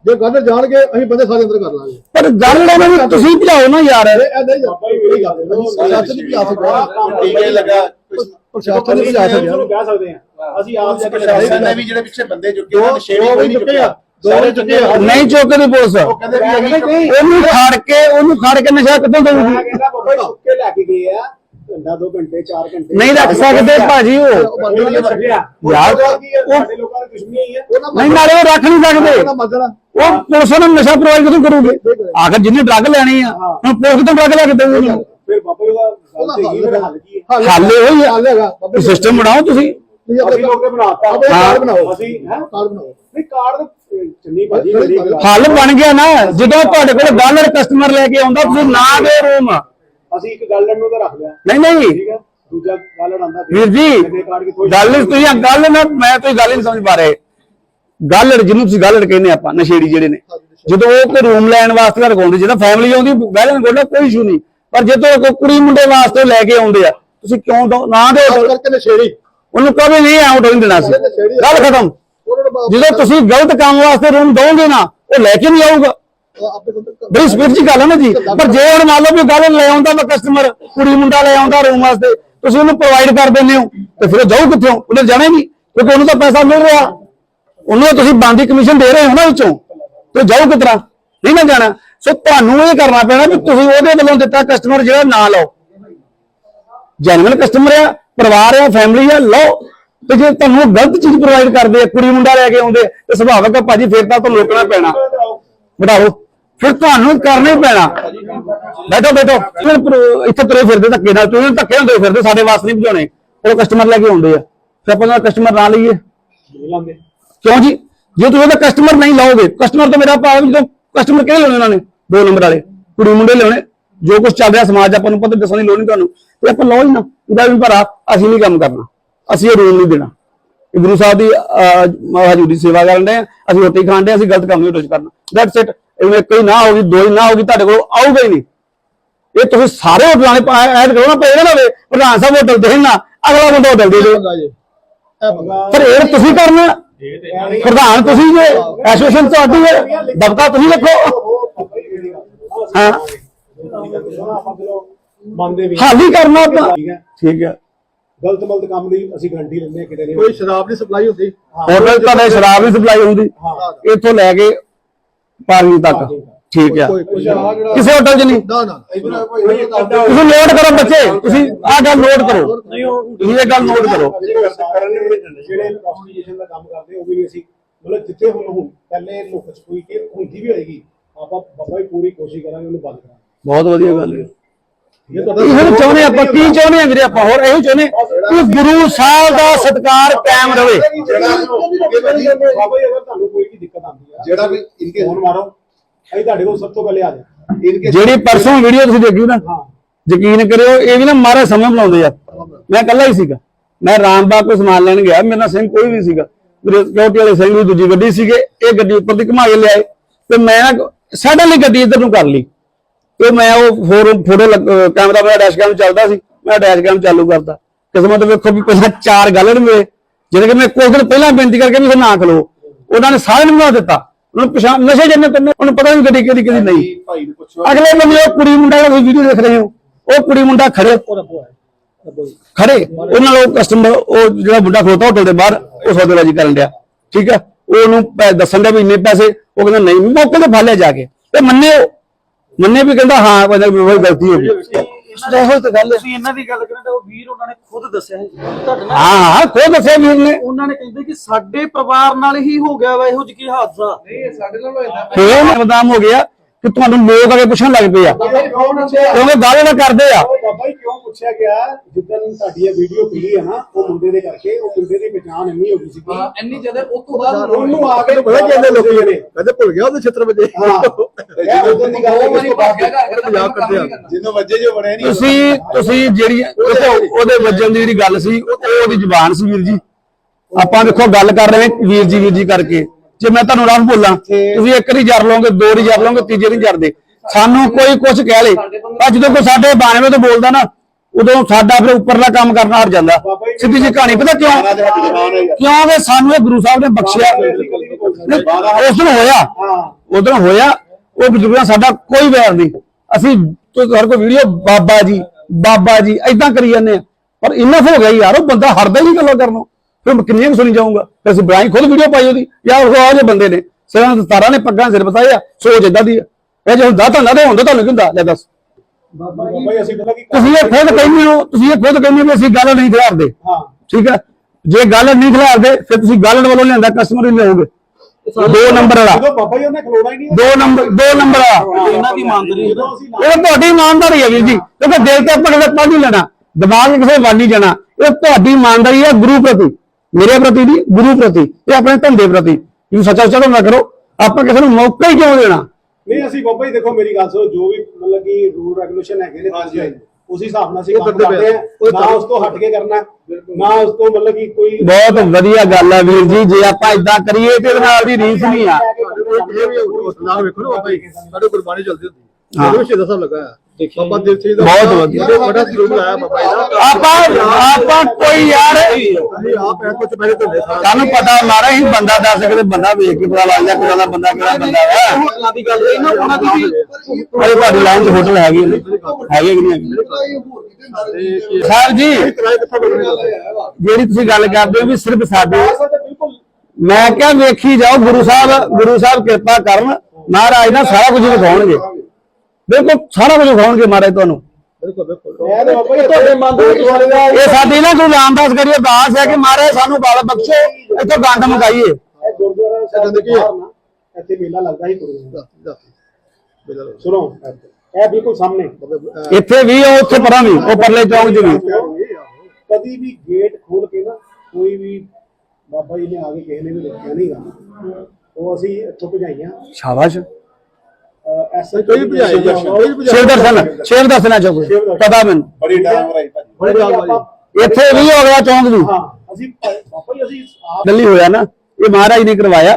ਜੇ ਗੱਲ ਜਾਣਗੇ ਅਸੀਂ ਬੰਦੇ ਸਾਰੇ ਅੰਦਰ ਕਰ ਲਾਂਗੇ। ਪਰ ਗੱਲ ਲੈਣਾ ਵੀ ਤੁਸੀਂ ਭਜਾਓ ਨਾ ਯਾਰ। ਇਹ ਨਹੀਂ ਬਾਬਾ ਜੀ ਮੇਰੀ ਗੱਲ ਪ੍ਰਸ਼ਾਸਨ ਨਹੀਂ ਭਜਾ ਸਕਦਾ। ਟੀਕੇ ਲੱਗਾ ਪ੍ਰਸ਼ਾਸਨ ਨਹੀਂ ਭਜਾ ਅਸੀਂ ਉਹਨੂੰ ਸਕਦਾ। ਕਹਿ ਸਕਦੇ। ਹਾਂ ਅਸੀਂ ਆਪ ਜਾ ਕੇ ਪ੍ਰਸ਼ਾਸਨ ਨੇ ਵੀ ਜਿਹੜੇ ਪਿੱਛੇ ਬੰਦੇ ਚੁੱਕੇ ਦੋ ਆ ਨਸ਼ੇੜੀ ਦੋ ਕੋਈ ਵੀ ਨਹੀਂ ਚੁੱਕੇ ਆ। ਦੋ ਵੀ ਚੁੱਕੇ ਨਹੀਂ ਚੁੱਕਦੀ ਪੁਲਿਸ। ਉਹ ਕਹਿੰਦੇ ਵੀ ਅਸੀਂ ਉਹਨੂੰ ਖੜ ਕੇ ਉਹਨੂੰ ਖੜ ਕੇ ਨਸ਼ਾ ਕਿੱਥੋਂ ਮੈਂ ਦੇਊਗੀ? ਕਹਿੰਦਾ ਬਾਬਾ ਜੀ ਸੁੱਕੇ ਲੈ ਕੇ ਗਏ ਆ। ਘੰਟਾ ਦੋ ਘੰਟੇ ਚਾਰ ਘੰਟੇ। ਨਹੀਂ ਰੱਖ ਸਕਦੇ ਭਾਜੀ ਉਹ। ਯਾਰ, ਉਹ ਸਾਡੇ ਲੋਕਾਂ ਦੀ ਦੁਸ਼ਮਣੀ ਹੀ। ਹੈ ਉਹਨਾਂ ਨਹੀਂ ਨਾਲੇ ਉਹ ਰੱਖ ਨਹੀਂ ਸਕਦੇ। ਉਹ ਪੁਲਿਸ ਨੂੰ ਨਸ਼ਾ ਪ੍ਰੋਵਾਈਡ ਕਿਉਂ ਕਰੂਗੀ? ਆਖਰ ਜਿੰਨੇ ਡਰੱਗ ਲੈਣੀ ਆ ਹੁਣ ਪੁਲਿਸ ਤੋਂ ਡਰੱਗ ਲੈ ਕੇ ਉਹਨੂੰ? ਫਿਰ ਬਾਬਾ ਜੀ ਦਾ ਹੱਲ ਕੀ ਹੈ? ਹੱਲ ਇਹੋ ਹੀ ਆ। ਹੱਲ ਹੈਗਾ। ਬਾਬਾ ਜੀ। ਸਿਸਟਮ ਬਣਾਓ ਤੁਸੀਂ। ਤੁਸੀਂ ਅਸੀਂ ਲੋਕ ਨੇ ਬਣਾਤਾ। ਆਪਣੇ ਕਾਰਡ ਬਣਾਓ। ਅਸੀਂ ਹੈ? ਕਾਰਡ ਬਣਾਓ। ਨਹੀਂ ਕਾਰਡ ਚੰਨੀ ਭਾਜੀ ਨਹੀਂ, ਨਹੀਂ ਹੱਲ ਬਣ ਗਿਆ ਨਾ ਜਦੋਂ ਤੁਹਾਡੇ ਕੋਲ ਗਾਲਰ ਕਸਟਮਰ ਲੈ ਕੇ ਆਉਂਦਾ ਤੁਸੀਂ ਨਾ ਦੇ ਰੂਮ ਅਸੀਂ ਇੱਕ ਗੱਲ ਨੂੰ ਤਾਂ ਰੱਖ ਲਿਆ। ਨਹੀਂ ਨਹੀਂ। ਠੀਕ ਹੈ? ਦੂਜਾ ਗੱਲ ਆਂਦਾ ਵੀਰ ਜੀ ਗੱਲ ਤੁਸੀਂ ਆ ਗੱਲ ਨਾ ਮੈਂ ਤੁਸੀਂ ਗੱਲ ਨਹੀਂ ਸਮਝ ਪਾ ਰਹੇ। ਗਾਲੜ ਜਿਹਨੂੰ ਤੁਸੀਂ ਗਾਲੜ ਕਹਿੰਦੇ ਆਪਾਂ ਨਸ਼ੇੜੀ ਜਿਹੜੇ ਨੇ। ਜਦੋਂ ਉਹ ਕੋਈ ਰੂਮ ਲੈਣ ਵਾਸਤੇ ਘਰ ਆਉਂਦੇ ਜਦੋਂ ਫੈਮਿਲੀ ਆਉਂਦੀ ਵੈਲਨ ਗੋਡਾ ਕੋਈ ਇਸ਼ੂ ਨਹੀਂ। ਪਰ ਜਦੋਂ ਕੋਈ ਕੁੜੀ ਮੁੰਡੇ ਵਾਸਤੇ ਲੈ ਕੇ ਆਉਂਦੇ ਆ ਤੁਸੀਂ ਕਿਉਂ ਦੋ ਨਾ ਦੇ ਕਰਕੇ ਨਸ਼ੇੜੀ। ਉਹਨੂੰ ਕਦੇ ਨਹੀਂ ਆਊਟ ਨਹੀਂ ਦੇਣਾ ਸੀ ਗੱਲ ਖਤਮ। ਜਦੋਂ ਤੁਸੀਂ ਗਲਤ ਕੰਮ ਵਾਸਤੇ ਰੂਮ ਦੋਗੇ ਨਾ ਉਹ ਲੈ ਕੇ ਨਹੀਂ ਆਊਗਾ। ਬੜੀ ਸਪੀਡ ਦੀ ਗੱਲ ਹੈ ਨਾ ਜੀ, ਪਰ ਜੇ ਹੁਣ ਮੰਨ ਲਓ ਵੀ ਗੱਲ ਲੈ ਆਉਂਦਾ ਵਾ ਕਸਟਮਰ ਕੁੜੀ ਮੁੰਡਾ ਲੈ ਆਉਂਦਾ ਰੂਮ ਵਾਸਤੇ, ਤੁਸੀਂ ਉਹਨੂੰ ਪ੍ਰੋਵਾਈਡ ਕਰ ਦਿੰਦੇ ਹੋ, ਤੇ ਫਿਰ ਉਹ ਜਾਊ ਕਿੱਥੋਂ? ਉਹਨੇ ਜਾਣਾ ਨਹੀਂ, ਕਿਉਂਕਿ ਉਹਨੂੰ ਤਾਂ ਪੈਸਾ ਮਿਲ ਰਿਹਾ। ਉਹਨੂੰ ਤੁਸੀਂ ਬੰਦੀ ਕਮਿਸ਼ਨ ਦੇ ਰਹੇ ਹੋ ਨਾ ਵਿੱਚੋਂ, ਤੇ ਜਾਊ ਕਿਤਰਾ ਨਹੀਂ ਨਾ ਜਾਣਾ। ਸੋ ਤੁਹਾਨੂੰ ਇਹ ਕਰਨਾ ਪੈਣਾ ਵੀ ਤੁਸੀਂ ਉਹਦੇ ਵੱਲੋਂ ਦਿੱਤਾ ਕਸਟਮਰ ਜਿਹੜਾ ਨਾ ਲਓ। ਜੈਨੂਇਨ ਕਸਟਮਰ ਆ, ਪਰਿਵਾਰ ਆ ਫੈਮਿਲੀ ਆ, ਲਓ। ਤੇ ਜੇ ਤੁਹਾਨੂੰ ਗਲਤ ਚੀਜ਼ ਪ੍ਰੋਵਾਈਡ ਕਰਦੇ ਆ, ਕੁੜੀ ਮੁੰਡਾ ਲੈ ਕੇ ਆਉਂਦੇ, ਤੇ ਸੁਭਾਵਿਕ ਆ, ਭਾਜੀ, ਫਿਰ ਤਾਂ ਤੁਹਾਨੂੰ ਰੋਕਣਾ ਪੈਣਾ। ਵਧਾਓ ਫਿਰ ਤੁਹਾਨੂੰ ਕਰਨਾ ਹੀ ਪੈਣਾ। ਬੈਠੋ ਬੈਠੋ। ਇੱਥੇ ਤੁਰੇ ਫਿਰਦੇ ਧੱਕੇ ਨਾਲ। ਤੁਸੀਂ ਧੱਕੇ ਹੁੰਦੇ ਫਿਰਦੇ ਸਾਡੇ ਵਾਸਤੇ ਨਹੀਂ ਭਜਾਉਣੇ। ਉਹ ਕਸਟਮਰ ਲੈ ਕੇ ਆਉਂਦੇ ਆ। ਫਿਰ ਆਪਾਂ ਉਹਨਾਂ ਕਸਟਮਰ ਨਾ ਲਈਏ। ਕਿਉਂ ਜੀ? ਜੇ ਤੁਸੀਂ ਉਹਦਾ ਕਸਟਮਰ ਨਹੀਂ ਲਾਓਗੇ ਕਸਟਮਰ ਤਾਂ ਮੇਰਾ ਭਾਵ ਜਦੋਂ ਕਸਟਮਰ ਕਿਹੜੇ ਲਾਉਣੇ ਉਹਨਾਂ ਨੇ? ਦੋ ਨੰਬਰ ਵਾਲੇ। ਕੁੜੀ ਮੁੰਡੇ ਲਾਉਣੇ। ਜੋ ਕੁਝ ਚੱਲ ਰਿਹਾ ਸਮਾਜ ਆਪਾਂ ਨੂੰ ਪਤਾ ਦੱਸਣ ਦੀ ਲੋੜ ਨਹੀਂ ਤੁਹਾਨੂੰ। ਤੇ ਆਪਾਂ ਲਾਓ ਹੀ ਨਾ। ਇਹਦਾ ਵੀ ਭਰਾ ਅਸੀਂ ਨਹੀਂ ਕੰਮ ਕਰਨਾ। ਅਸੀਂ ਇਹ ਰੂਲ ਨਹੀਂ ਦੇਣਾ। ਇਹ ਗੁਰੂ ਸਾਹਿਬ ਦੀ ਅਹ, ਹਜ਼ੂਰੀ ਸੇਵਾ ਕਰਨ ਦੇ ਅਸੀਂ ਰੋਟੀ ਖਾਣ ਦੇ ਅਸੀਂ ਗਲਤ ਕੰਮ ਨਹੀਂ ਰੋਜ਼ ਕਰਨਾ। ਦੈਟਸ ਇਟ ਇਹ ਇੱਕ ਹੀ ਨਾ ਹੋਗੀ ਦੋ ਹੀ ਨਾ ਹੋਗੀ ਤੁਹਾਡੇ ਕੋਲ ਆਊਗਾ ਹੀ ਨਹੀਂ। ਇਹ ਤੁਸੀਂ ਸਾਰੇ ਹੋਟਲਾਂ ਨੇ ਐਡ ਕਰੋ ਨਾ ਪਏ ਨਾ ਹੋਵੇ ਪ੍ਰਧਾਨ ਸਾਹਿਬ ਹੋਟਲ ਦੇਣ ਨਾ ਅਗਲਾ ਬੰਦਾ ਹੋਟਲ ਦੇ ਪੰਗਾ ਪਰ ਇਹ ਤੁਸੀਂ ਕਰਨਾ ਪ੍ਰਧਾਨ ਤੁਸੀਂ ਜੇ ਐਸੋਸੀਏਸ਼ਨ ਤੁਹਾਡੀ ਹੈ ਦਬਕਾ ਤੁਸੀਂ ਰੱਖੋ। ਹਾਂ। ਵੀ ਹਾਲ ਕਰਨਾ ਠੀਕ ਹੈ। ਠੀਕ ਹੈ। ਗਲਤ ਮਲਤ ਕੰਮ ਦੀ ਅਸੀਂ ਗਰੰਟੀ ਲੈਂਦੇ ਹਾਂ ਕਿਤੇ ਨਹੀਂ। ਕੋਈ ਸ਼ਰਾਬ ਦੀ ਸਪਲਾਈ ਹੁੰਦੀ। ਹੋਟਲ ਤੁਹਾਡੇ ਸ਼ਰਾਬ ਦੀ ਸਪਲਾਈ ਹੁੰਦੀ। ਇੱਥੋਂ ਲੈ ਕੇ ਪਾਰਕਿੰਗ ਤੱਕ। ਠੀਕ ਕੋਈ ਕਿਸੇ ਹੋਟਲ 'ਚ ਨਹੀਂ? ਨਾ ਨਾ ਤੁਸੀਂ ਨੋਟ ਕਰੋ ਬੱਚੇ ਤੁਸੀਂ ਆਹ ਗੱਲ ਨੋਟ ਕਰੋ। ਤੁਸੀਂ ਇਹ ਗੱਲ ਨੋਟ ਕਰੋ। ਜਿਹੜੇ ਪ੍ਰੋਸਟੀਟਿਊਸ਼ਨ ਦਾ ਕੰਮ ਕਰਦੇ ਉਹ ਵੀ ਨਹੀਂ ਅਸੀਂ ਮਤਲਬ ਜਿੱਥੇ ਹੁਣ ਹੁਣ ਪਹਿਲੇ ਲੋਕ ਚ ਕੋਈ ਕਿ ਹੁੰਦੀ ਵੀ ਹੋਏਗੀ ਆਪਾਂ ਬਾਬਾ ਹੀ ਪੂਰੀ ਕੋਸ਼ਿਸ਼ ਕਰਾਂਗੇ ਉਹਨੂੰ ਬੰਦ ਕਰਾਂਗੇ। ਬਹੁਤ ਵਧੀਆ ਗੱਲ ਹੈ। ਇਹ ਤੁਹਾਡਾ ਇਹ ਚਾਹੁੰਦੇ ਆਪਾਂ ਕੀ ਚਾਹੁੰਦੇ ਆ ਵੀਰੇ ਆਪਾਂ? ਹੋਰ ਇਹੋ ਚਾਹੁੰਦੇ ਕਿ ਗੁਰੂ ਸਾਹਿਬ ਦਾ ਸਤਕਾਰ ਕਾਇਮ ਰਵੇ। ਬਾਬਾ ਜੀ ਅਗਰ ਤੁਹਾਨੂੰ ਕੋਈ ਵੀ ਦਿੱਕਤ ਆਉਂਦੀ ਆ ਜਿਹੜਾ ਵੀ ਇਨਕੇ ਫੋਨ ਮਾਰੋ। ਅਸੀਂ ਤੁਹਾਡੇ ਕੋਲ ਸਭ ਤੋਂ ਪਹਿਲੇ ਆ ਜਾਵਾਂਗੇ ਇਨਕੇ ਜਿਹੜੀ ਪਰਸੋਂ ਵੀਡੀਓ ਤੁਸੀਂ ਦੇਖੀ ਨਾ ਯਕੀਨ ਕਰਿਓ ਇਹ ਵੀ ਨਾ ਮਾਰੇ ਸਮੇਂ ਬਣਾਉਂਦੇ ਆ। ਮੈਂ ਇਕੱਲਾ ਹੀ ਸੀਗਾ। ਮੈਂ ਰਾਮਬਾਗ ਕੋਈ ਸਮਾਨ ਲੈਣ ਗਿਆ ਮੇਰੇ ਨਾਲ ਸਿੰਘ ਕੋਈ ਵੀ ਸੀਗਾ। ਮੇਰੇ ਸਿਕਿਉਰਟੀ ਵਾਲੇ ਸਿੰਘ ਵੀ ਦੂਜੀ ਗੱਡੀ ਸੀਗੇ ਇਹ ਗੱਡੀ ਉੱਪਰ ਦੀ ਘੁਮਾ ਕੇ ਲਿਆਏ। ਤੇ ਮੈਂ ਨਾ ਸਡਨਲੀ ਗੱਡੀ ਇੱਧਰ ਨੂੰ ਕਰ ਲਈ। ਤੇ ਮੈਂ ਉਹ ਫੋਟੋ ਫੋਟੋ ਕੈਮਰਾ ਮੇਰਾ ਡੈਸ਼ ਕੈਮ ਚੱਲਦਾ ਸੀ ਮੈਂ ਡੈਸ਼ ਕੈਮ ਚਾਲੂ ਕਰਤਾ। ਕਿਸਮਤ ਵੇਖੋ ਵੀ ਪਹਿਲਾਂ ਚਾਰ ਗੱਲ ਮੇਰੇ ਜਿਹੜੇ ਕਿ ਮੈਂ ਕੁਝ ਦਿਨ ਪਹਿਲਾਂ ਬੇਨਤੀ ਕਰਕੇ ਵੀ ਨਾ ਖਲੋ ਉਹਨਾਂ ਨੇ ਸਾਰਿਆਂ ਨੂੰ ਬਣਾ ਦਿੱਤਾ। ਉਹਨਾਂ ਨੂੰ ਪਛਾਣ ਨਸ਼ੇ ਜੰਨੇ ਤੰਨੇ ਉਹਨੂੰ ਪਤਾ ਨਹੀਂ ਗੱਡੀ ਕਿਹਦੀ ਕਿਹਦੀ ਨਹੀਂ। ਨੂੰ ਅਗਲੇ ਬੰਦੇ ਉਹ ਕੁੜੀ ਮੁੰਡਾ ਜਿਹੜਾ ਵੀਡੀਓ ਦੇਖ ਰਹੇ ਹੋ ਉਹ ਕੁੜੀ ਮੁੰਡਾ ਖੜੇ। ਖੜੇ। ਉਹਨਾਂ ਨੂੰ ਕਸਟਮਰ ਉਹ ਜਿਹੜਾ ਮੁੰਡਾ ਖਲੋਤਾ ਹੋਟਲ ਦੇ ਬਾਹਰ ਉਹ ਸੌਦੇਬਾਜ਼ੀ ਕਰਨ ਡਿਆ। ਠੀਕ ਆ? ਉਹ ਉਹਨੂੰ ਦੱਸਣ ਡਿਆ ਵੀ ਇੰਨੇ ਪੈਸੇ ਉਹ ਕਹਿੰਦਾ ਨਹੀਂ ਮੌਕੇ ਤੇ ਫਾਲਿਆ ਜਾ ਕੇ। ਤੇ ਮੰਨੇ ਉਹ। ਮੰਨੇ ਵੀ ਕਹਿੰਦਾ ਹਾਂ ਬੰਦਾ ਉਹ ਗਲਤੀ ਹੋ ਗਈ। ਇਹੋ ਤਾਂ ਗੱਲ ਹੈ। ਤੁਸੀਂ ਇਹਨਾਂ ਦੀ ਗੱਲ ਕਰਾਂ ਤਾਂ ਉਹ ਵੀਰ ਉਹਨਾਂ ਨੇ ਖੁਦ ਦੱਸਿਆ ਹੈ ਤੁਹਾਡੇ ਨਾਲ ਹਾਂ ਹਾਂ ਕੋਈ ਦੱਸਿਆ ਵੀਰ ਨੇ। ਉਹਨਾਂ ਨੇ ਕਹਿੰਦੇ ਕਿ ਸਾਡੇ ਪਰਿਵਾਰ ਨਾਲ ਹੀ ਹੋ ਗਿਆ ਵਾ ਇਹੋ ਜਿਹੀ ਹਾਦਸਾ। ਫੇਰ ਬਦਨਾਮ ਹੋ ਗਿਆ। ਕਿ ਤੁਹਾਨੂੰ ਲੋਕ ਅਗੇ ਪੁੱਛਣ ਲੱਗ ਪਏ ਆ। ਕਿਉਂਕਿ ਗੱਲ ਨਾ ਕਰਦੇ ਆ। ਉਹ ਬਾਬਾ ਜੀ ਕਿਉਂ ਪੁੱਛਿਆ ਗਿਆ? ਜਿੱਦਨ ਤੁਹਾਡੀ ਇਹ ਵੀਡੀਓ ਖੁੱਲੀ ਹੈ ਨਾ ਉਹ ਮੁੰਡੇ ਦੇ ਕਰਕੇ ਉਹ ਮੁੰਡੇ ਦੀ ਪਛਾਣ ਇੰਨੀ ਹੋ ਗਈ ਸੀ ਹਾਂ ਇੰਨੀ ਜ਼ਿਆਦਾ ਉਹ ਤੋਂ ਬਾਅਦ ਉਹਨੂੰ ਆ ਕੇ ਪਤਾ ਕਹਿੰਦੇ ਲੋਕੀ ਕਹਿੰਦੇ ਭੁੱਲ ਗਿਆ ਉਹਦੇ ਛਿੱਤਰ ਵਜੇ। ਹਾਂ। ਇਹ ਉਦੋਂ ਦੀ ਗੱਲ ਹੈ ਉਹ ਕਿ ਵਾਰੀ ਉਸ ਤੋਂ ਬਾਅਦ ਭਾਗਿਆ ਘਰ ਕਹਿੰਦਾ ਮਜ਼ਾਕ ਕਰਦੇ ਆ। ਜਿਹਨੂੰ ਵੱਜੇ ਜੋ ਬਣੇ ਨਹੀਂ ਤੁਸੀਂ ਤੁਸੀਂ ਜਿਹੜੀ ਉਹਦੇ ਵੱਜਣ ਦੀ ਜਿਹੜੀ ਗੱਲ ਸੀ ਉਹ ਉਹ ਉਹਦੀ ਜ਼ੁਬਾਨ ਸੀ ਵੀਰ ਜੀ। ਆਪਾਂ ਦੇਖੋ ਗੱਲ ਕਰ ਰਹੇ ਹਾਂ ਵੀਰ ਜੀ ਵੀਰ ਜੀ ਕਰਕੇ। ਜੇ ਮੈਂ ਤੁਹਾਨੂੰ ਰਾਹ ਬੋਲਾਂ ਤੁਸੀਂ ਇੱਕ ਵਾਰੀ ਜਰ ਲਓਗੇ ਦੋ ਵਾਰੀ ਜਰ ਲਓਗੇ ਤੀਜੇ ਨਹੀਂ ਜਰਦੇ। ਸਾਨੂੰ ਕੋਈ ਕੁਝ ਕਹਿ ਲੇ। ਪਰ ਜਦੋਂ ਕੋਈ ਸਾਡੇ 92 ਤੋਂ ਬੋਲਦਾ ਨਾ ਉਦੋਂ ਸਾਡਾ ਫਿਰ ਉੱਪਰਲਾ ਕੰਮ ਕਰਨਾ ਹਟ ਜਾਂਦਾ। ਸਿੱਧੀ ਜੀ ਕਹਾਣੀ ਪਤਾ ਕਿਉਂ? ਕਿਉਂਕਿ ਸਾਨੂੰ ਇਹ ਗੁਰੂ ਸਾਹਿਬ ਨੇ ਬਖਸ਼ਿਆ? ਉਸ ਦਿਨ ਹੋਇਆ। ਉਦੋਂ ਹੋਇਆ ਉਹ ਬਜ਼ੁਰਗਾਂ ਸਾਡਾ ਕੋਈ ਵੈਰ ਨਹੀਂ। ਅਸੀਂ ਹਰ ਕੋਈ ਵੀਡੀਓ ਬਾਬਾ ਜੀ ਬਾਬਾ ਜੀ ਐਦਾਂ ਕਰੀ ਜਾਂਦੇ ਆ। ਪਰ ਇਨਫ ਹੋ ਗਿਆ ਯਾਰ ਉਹ ਬੰਦਾ ਹਰਦਾ ਹੀ ਨਹੀਂ ਗੱਲਾਂ ਕਰਨੋਂ ਫਿਰ ਮੈਂ ਕਿੰਨੀਆਂ ਕੁ ਸੁਣੀ ਜਾਊਂਗਾ? ਫਿਰ ਅਸੀਂ ਬਰਾਈ ਖੁਦ ਵੀਡੀਓ ਪਾਈ ਉਹਦੀ। ਯਾਰ ਉਹ ਆ ਜੇ ਬੰਦੇ ਨੇ ਸਿਰਾਂ ਤੇ ਤਾਰਾਂ ਨੇ ਪੱਗਾਂ ਸਿਰ ਬਤਾਇਆ ਸੋਚ ਏਦਾਂ ਦੀ ਆ। ਇਹ ਜੇ ਹੁੰਦਾ ਤਾਂ ਨਾ ਤੇ ਹੁੰਦਾ ਤੁਹਾਨੂੰ ਕਿੰਦਾ ਲੈ ਦੱਸ। ਬਾਬਾ ਜੀ ਅਸੀਂ ਪਤਾ ਕੀ ਤੁਸੀਂ ਇਹ ਖੁਦ ਕਹਿੰਦੇ ਹੋ ਤੁਸੀਂ ਇਹ ਖੁਦ ਕਹਿੰਦੇ ਹੋ ਵੀ ਅਸੀਂ ਗੱਲ ਨਹੀਂ ਖਿਲਾਰਦੇ। ਹਾਂ। ਠੀਕ ਹੈ ਜੇ ਗੱਲ ਨਹੀਂ ਖਿਲਾਰਦੇ ਫਿਰ ਤੁਸੀਂ ਗੱਲ ਵੱਲੋਂ ਲਿਆਂਦਾ ਕਸਟਮਰ ਹੀ ਲਿਆਓਗੇ ਦੋ ਨੰਬਰ ਵਾਲਾ। ਜਦੋਂ ਬਾਬਾ ਜੀ ਉਹਨੇ ਖਲੋਣਾ ਹੀ ਨਹੀਂ ਦੋ ਨੰਬਰ ਦੋ ਨੰਬਰ ਵਾਲਾ। ਇਹਨਾਂ ਦੀ ਇਮਾਨਦਾਰੀ ਇਹ ਤੁਹਾਡੀ ਇਮਾਨਦਾਰੀ ਹੈ ਵੀਰ ਜੀ। ਕਿਉਂਕਿ ਦਿਲ ਤੇ ਆਪਾਂ ਕਦੇ ਪੜ੍ਹ ਨਹੀਂ ਲੈਣਾ। ਦਿਮਾਗ ਕਿਸੇ ਵੱਲ ਨਹੀਂ ਜਾਣਾ। ਇਹ ਤੁਹਾਡੀ ਇਮਾਨਦਾਰੀ ਹੈ ਗੁਰੂ ਪ੍ਰਤੀ। ਮੇਰੇ ਪ੍ਰਤੀ ਨਹੀਂ ਗੁਰੂ ਪ੍ਰਤੀ ਤੇ ਆਪਣੇ ਧੰਦੇ ਪ੍ਰਤੀ। ਇਹ ਸੱਚਾ ਸੱਚਾ ਨਾ ਕਰੋ। ਆਪਾਂ ਕਿਸੇ ਨੂੰ ਮੌਕਾ ਹੀ ਕਿਉਂ ਦੇਣਾ? ਨਹੀਂ ਅਸੀਂ ਬਾਬਾ ਜੀ ਦੇਖੋ ਮੇਰੀ ਗੱਲ ਸੁਣੋ। ਜੋ ਵੀ ਮਤਲਬ ਕਿ ਰੂਲ ਰੈਗੂਲੇਸ਼ਨ ਹੈਗੇ ਨੇ ਤੁਸੀਂ ਉਸ ਹਿਸਾਬ ਨਾਲ ਅਸੀਂ ਕੰਮ ਕਰਦੇ ਆ ਨਾ ਉਸ ਤੋਂ ਹਟ ਕੇ ਕਰਨਾ। ਨਾ ਉਸ ਤੋਂ ਮਤਲਬ ਕਿ ਕੋਈ ਬਹੁਤ ਵਧੀਆ ਗੱਲ ਹੈ ਵੀਰ ਜੀ। ਜੇ ਆਪਾਂ ਇਦਾਂ ਕਰੀਏ ਤੇ ਨਾਲ ਦੀ ਰੀਸ ਨਹੀਂ ਆ। ਇਹ ਵੀ ਉਸ ਨਾਲ ਵੇਖੋ ਨਾ ਬਾਬਾ ਜੀ ਸਾਡੇ ਗੁਰਬਾਣੀ ਚੱਲਦੀ ਹੁੰਦੀ। ਹਾਂ। ਜਦੋਂ ਸ਼ਹੀਦਾਂ ਸਾਹਿਬ ਲੱਗਾ ਹੈ ਬਾਬਾ ਦਿਲ ਸਿੰਘ ਦਾ ਬਹੁਤ ਵਧੀਆ। ਇਹਦੇ ਬੜਾ ਸਰੂਪ ਲਾਇਆ ਬਾਬਾ ਜੀ ਦਾ। ਆਪਾਂ ਆਪਾਂ ਕੋਈ ਯਾਰ ਅਸੀਂ ਆਪ ਐ ਕੁਝ ਪਹਿਲੇ ਤੋਂ ਸਾਰਾ ਸਾਨੂੰ ਪਤਾ ਮਾਰਾ ਹੀ ਬੰਦਾ ਦੱਸ ਸਕਦੇ ਬੰਦਾ ਵੇਖ ਕੇ ਪਤਾ ਲੱਗ ਜਾਂਦਾ ਕਿਹੜਾ ਬੰਦਾ ਕਿਹੜਾ ਬੰਦਾ ਵਾ ਹੋਟਲਾਂ ਦੀ ਗੱਲ ਹੈ ਨਾ ਉਹਨਾਂ ਦੀ ਵੀ ਅਰੇ ਤੁਹਾਡੀ ਲਾਈਨ 'ਚ ਹੋਟਲ ਹੈਗੇ ਨੇ ਹੈਗੇ ਕਿ ਨਹੀਂ ਹੈਗੇ? ਸਰ ਜੀ ਕਿਰਾਏ ਕਿੱਥੋਂ ਬਗਣੇ ਜਿਹੜੀ ਤੁਸੀਂ ਗੱਲ ਕਰਦੇ ਹੋ ਵੀ ਸਿਰਫ ਸਾਡੇ ਬਿਲਕੁਲ ਮੈਂ ਕਿਹਾ ਵੇਖੀ ਜਾਓ ਗੁਰੂ ਸਾਹਿਬ ਗੁਰੂ ਸਾਹਿਬ ਕਿਰਪਾ ਕਰਨ ਮਹਾਰਾਜ ਨਾ ਸਾਰਾ ਕੁਝ ਵਿਖਾਉਣਗੇ ਬਿਲਕੁਲ ਸਾਰਾ ਕੁਝ ਵਿਖਾਉਣਗੇ ਮਹਾਰਾਜ ਤੁਹਾਨੂੰ। ਬਿਲਕੁਲ ਬਿਲਕੁਲ। ਮੈਂ ਤਾਂ ਬਾਬਾ ਜੀ ਤੁਹਾਡੇ ਮਨ ਦੇ ਵਿੱਚ ਇਹ ਸਾਡੀ ਨਾ ਕੋਈ ਰਾਮਦਾਸ ਕਰੀਏ ਦਾਸ ਹੈ ਕਿ ਮਹਾਰਾਜ ਸਾਨੂੰ ਬਲ ਬਖਸ਼ੇ ਇੱਥੋਂ ਗੰਦ ਮਕਾਈਏ ਇਹ ਗੁਰਦੁਆਰਾ ਸਾਹਿਬ ਦੇ ਬਾਹਰ ਨਾ ਇੱਥੇ ਮੇਲਾ ਲੱਗਦਾ ਸੀ ਕੁੜੀਆਂ ਦਾ ਬਿਲਕੁਲ ਸੁਣੋ ਇਹ ਬਿਲਕੁਲ ਸਾਹਮਣੇ। ਇੱਥੇ ਵੀ ਉਹ ਉੱਥੇ ਪਰਾਂ ਵੀ ਉਹ ਪਰਲੇ ਚੌਂਕ 'ਚ ਵੀ। ਕਦੀ ਵੀ ਗੇਟ ਖੋਲ ਕੇ ਨਾ ਕੋਈ ਵੀ ਬਾਬਾ ਜੀ ਨੇ ਆ ਕੇ ਕਿਸੇ ਨੇ ਵੀ ਰੋਕਿਆ ਨਹੀਂਗਾ ਉਹ ਅਸੀਂ ਇੱਥੋਂ ਭਜਾਈਆਂ। ਸ਼ਾਬਾਸ਼। ਐਸਾ ਕੋਈ ਭਜਾਈ ਕੋਈ ਭਜਾਈ ਸ਼ੇਰ ਦਰਸ਼ਨ ਸ਼ੇਰ ਦਰਸ਼ਨਾ ਚੌਕ ਪਤਾ ਮੈਨੂੰ। ਬੜੀ ਡਾਂਗ ਰਾਈ ਭਾਜੀ। ਬੜੇ ਜਾਲ ਵਾਲੀ ਇੱਥੇ ਵੀ ਹੋ ਗਿਆ ਚੌਂਕ ਵੀ ਹਾਂ ਅਸੀਂ ਬਾਬਾ ਜੀ ਅਸੀਂ ਆਪ ਦਿੱਲੀ ਹੋਇਆ ਨਾ। ਇਹ ਮਹਾਰਾਜ ਨੇ ਕਰਵਾਇਆ।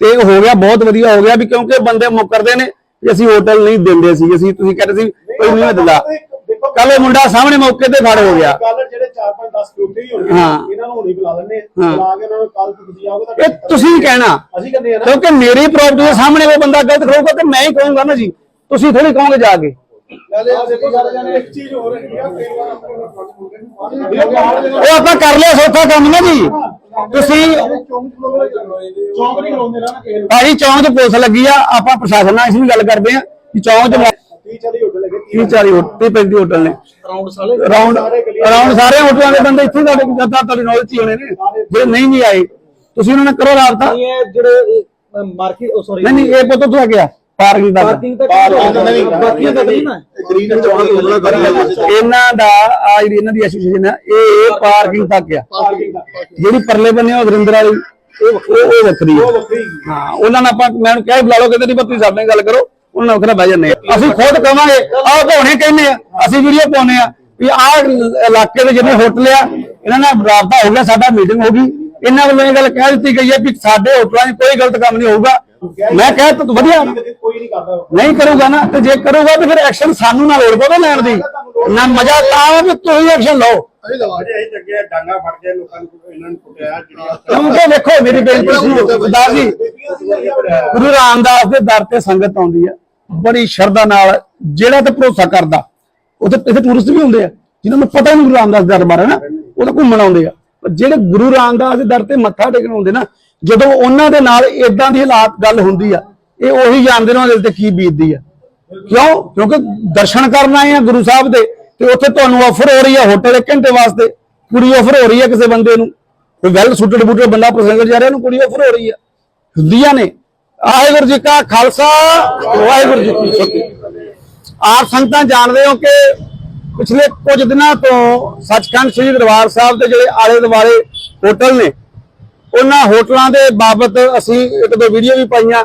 ਤੇ ਹੋ ਗਿਆ ਬਹੁਤ ਵਧੀਆ ਹੋ ਗਿਆ ਵੀ ਕਿਉਂਕਿ ਬੰਦੇ ਮੁੱਕਰਦੇ ਨੇ ਕਿ ਅਸੀਂ ਹੋਟਲ ਨਹੀਂ ਦਿੰਦੇ ਸੀ। ਅਸੀਂ ਤੁਸੀਂ ਕਹਿੰਦੇ ਸੀ ਕੋਈ ਨਹੀਂ ਦਿੰਦਾ। ਦੇਖੋ ਕੱਲ ਮੁੰਡਾ ਸਾਹਮਣੇ ਮੌਕੇ ਤੇ ਫੜ ਹੋ ਗਿਆ। ਕੱਲ ਜਿਹੜੇ 4 5 10 ਗਰੁੱਪ ਹੀ ਹੋਣਗੇ। ਹਾਂ। ਇਹਨਾਂ ਨੂੰ ਹੁਣੇ ਬੁਲਾ ਲੈਣੇ ਹਾਂ। ਬੁਲਾ ਕੇ ਉਹਨਾਂ ਨੂੰ ਕੱਲ ਤੁਸੀਂ ਆਓਗੇ ਤਾਂ ਇਹ ਤੁਸੀਂ ਕਹਿਣਾ। ਅਸੀਂ ਕਹਿੰਦੇ ਆ ਨਾ। ਕਿਉਂਕਿ ਮੇਰੀ ਪ੍ਰਾਪਰਟੀ ਦੇ ਸਾਹਮਣੇ ਉਹ ਬੰਦਾ ਗਲਤ ਖੜੂਗਾ ਤੇ ਮੈਂ ਹੀ ਕਹੂੰਗਾ ਨਾ ਜੀ। ਤੁਸੀਂ ਥੋੜੀ ਕਹੋਗੇ ਜਾ ਕੇ। ਨਾਲੇ ਆ ਦੇਖੋ ਸਾਰੇ ਜਾਣੇ ਇੱਕ ਚੀਜ਼ ਹੋਰ ਹੈਗੀ ਆ ਕਈ ਵਾਰ ਉਹ ਆਪਾਂ ਕਰ ਲਿਆ ਸੌਖਾ ਕੰਮ ਨਾ ਜੀ। ਤੁਸੀਂ ਚੌਂਕ ਨਹੀਂ ਲਾਉਂਦੇ ਨਾ ਕਿਸੇ ਨੂੰ ਭਾਜੀ ਚੌਂਕ 'ਚ ਪੁਲਿਸ ਲੱਗੀ ਆ ਆਪਾਂ ਪ੍ਰਸ਼ਾਸਨ ਨਾਲ ਇਸ ਵੀ ਗੱਲ ਕਰਦੇ ਆ ਕਿ ਚੌਂਕ 'ਚ 30 40 ਹੋਟਲ ਹੈਗੇ 30 40 ਹੋਟਲ 35 ਹੋਟਲ ਨੇ। ਰਾਉਂਡ ਸਾਲੇ ਰਾਉਂਡ ਰਾਉਂਡ ਸਾਰੇ ਹੋਟਲਾਂ ਦੇ ਬੰਦੇ ਇੱਥੇ ਸਾਡੇ ਕੋਲ ਜ਼ਿਆਦਾ ਤੁਹਾਡੀ ਨੌਲੇਜ ਹੀ ਹੋਣੇ ਨੇ ਜਿਹੜੇ ਨਹੀਂ ਵੀ ਆਏ। ਤੁਸੀਂ ਉਹਨਾਂ ਨਾਲ ਕਰੋ ਰਾਬਤਾ। ਨਹੀਂ ਇਹ ਜਿਹੜੇ ਮਾਰਕੀਟ ਉਹ ਸੌਰੀ ਨਹੀਂ ਨਹੀਂ ਇਹ ਪੁੱਤ ਤੋਂ ਗਿਆ ਪਾਰਕਿੰਗ ਦਾ ਪਾਰਕਿੰਗ ਬਾਕੀਆਂ ਨਹੀਂ ਨਾ? ਗ੍ਰੀਨ ਇਹਨਾਂ ਦਾ ਆ ਜਿਹੜੀ ਇਹਨਾਂ ਦੀ ਐਸੋਸੀਏਸ਼ਨ ਹੈ ਇਹ ਇਹ ਪਾਰਕਿੰਗ ਤੱਕ ਆ। ਜਿਹੜੀ ਪਰਲੇ ਬੰਨੇ ਉਹ ਵਰਿੰਦਰ ਵਾਲੀ ਉਹ ਉਹ ਵੱਖਰੀ ਹੈ ਉਹਨਾਂ ਨਾਲ ਆਪਾਂ ਮੈਂ ਉਹਨੂੰ ਕਿਹਾ ਬੁਲਾ ਲਓ ਕਹਿੰਦੇ ਨਹੀਂ ਬੱਤੀ ਸਾਡੇ ਨਾਲ ਗੱਲ ਕਰੋ। ਉਹਨਾਂ ਨਾਲ ਵੱਖਰਾ ਬਹਿ ਜੰਨੇ ਅਸੀਂ ਖੁਦ ਕਵਾਂਗੇ, ਆਹ ਧੋਣੇ ਕਹਿੰਦੇ ਆ, ਅਸੀਂ ਵੀਡੀਓ ਪਾਉਨੇ ਆ ਵੀ ਆਹ ਇਲਾਕੇ ਦੇ ਜਿੰਨੇ ਹੋਟਲ ਆ, ਇਹਨਾਂ ਨਾਲ ਰਾਬਤਾ ਹੋ ਗਿਆ, ਸਾਡਾ ਮੀਟਿੰਗ ਹੋ ਗਈ। ਇਹਨਾਂ ਵੱਲੋਂ ਇਹ ਗੱਲ ਕਹਿ ਦਿੱਤੀ ਗਈ ਹੈ ਵੀ ਸਾਡੇ ਹੋਟਲਾਂ 'ਚ ਕੋਈ ਗਲਤ ਕੰਮ ਨਹੀਂ ਹੋਊਗਾ। ਮੈਂ ਕਿਹਾ ਤਾਂ ਵਧੀਆ। ਨਹੀਂ ਕਰੂਗਾ ਨਾ, ਤੇ ਜੇ ਕਰੂਗਾ ਤੇ ਫਿਰ ਐਕਸ਼ਨ ਸਾਨੂੰ ਨਾ ਲੋੜ ਪਵੇ ਲੈਣ ਦੀ। ਨਾ ਮਜ਼ਾ ਤਾਂ ਵੀ ਤੁਸੀਂ ਐਕਸ਼ਨ ਲਓ। ਕਿਉਂਕਿ ਵੇਖੋ, ਮੇਰੀ ਬੇਨਤੀ ਸੁਣੋ ਸਰਦਾਰ ਜੀ, ਗੁਰੂ ਰਾਮਦਾਸ ਦੇ ਦਰ ਤੇ ਸੰਗਤ ਆਉਂਦੀ ਆ। ਬੜੀ ਸ਼ਰਧਾ ਨਾਲ ਜਿਹੜਾ ਤੇ ਭਰੋਸਾ ਕਰਦਾ ਉੱਥੇ ਇੱਥੇ ਟੂਰਿਸਟ ਵੀ ਹੁੰਦੇ ਆ ਜਿਨ੍ਹਾਂ ਨੂੰ ਪਤਾ ਨਹੀਂ ਗੁਰੂ ਰਾਮਦਾਸ ਦੇ ਦਰ ਬਾਰੇ ਨਾ? ਉਹ ਤਾਂ ਘੁੰਮਣ ਆਉਂਦੇ ਆ। ਪਰ ਜਿਹੜੇ ਗੁਰੂ ਰਾਮਦਾਸ ਦੇ ਦਰ ਤੇ ਮੱਥਾ ਟੇਕਣ ਆਉਂਦੇ ਨਾ, ਜਦੋਂ ਉਹਨਾਂ ਦੇ ਨਾਲ ਇਦਾਂ ਦੀ ਹਾਲਾਤ ਗੱਲ ਹੁੰਦੀ ਆ, ਇਹ ਉਹੀ ਜਾਣਦੇ ਨੇ ਉਹਦੇ ਤੇ ਕੀ ਬੀਤਦੀ ਆ। ਕਿਉਂ? ਕਿਉਂਕਿ ਦਰਸ਼ਨ ਕਰਨ ਆਏ ਆ ਗੁਰੂ ਸਾਹਿਬ ਦੇ, ਤੇ ਉੱਥੇ ਤੁਹਾਨੂੰ ਆਫਰ ਹੋ ਰਹੀ ਆ ਹੋਟਲ ਇੱਕ ਘੰਟੇ ਵਾਸਤੇ, ਕੁੜੀ ਆਫਰ ਹੋ ਰਹੀ ਆ ਕਿਸੇ ਬੰਦੇ ਨੂੰ। ਕੋਈ ਵੈਲ ਸੁਟਡ ਬੂਟਡ ਬੰਦਾ ਪ੍ਰਸੰਗ ਜਾ ਰਿਹਾ ਉਹਨੂੰ ਕੁੜੀ ਆਫਰ ਹੋ ਰਹੀ ਆ। ਹੁੰਦੀਆਂ ਨੇ। ਵਾਹਿਗੁਰੂ ਜੀ ਕਾ ਖਾਲਸਾ, ਵਾਹਿਗੁਰੂ ਜੀ ਕੀ ਫਤਿਹ। ਆਪ ਸੰਗਤਾਂ ਜਾਣਦੇ ਹੋ ਕਿ ਪਿਛਲੇ ਕੁਝ ਦਿਨਾਂ ਤੋਂ ਸੱਚਖੰਡ ਸ੍ਰੀ ਦਰਬਾਰ ਸਾਹਿਬ ਦੇ ਜਿਹੜੇ ਆਲੇ ਦੁਆਲੇ ਹੋਟਲ ਨੇ, ਉਹਨਾਂ ਹੋਟਲਾਂ ਦੇ ਬਾਬਤ ਅਸੀਂ ਇੱਕ ਦੋ ਵੀਡੀਓ ਵੀ ਪਾਈਆਂ।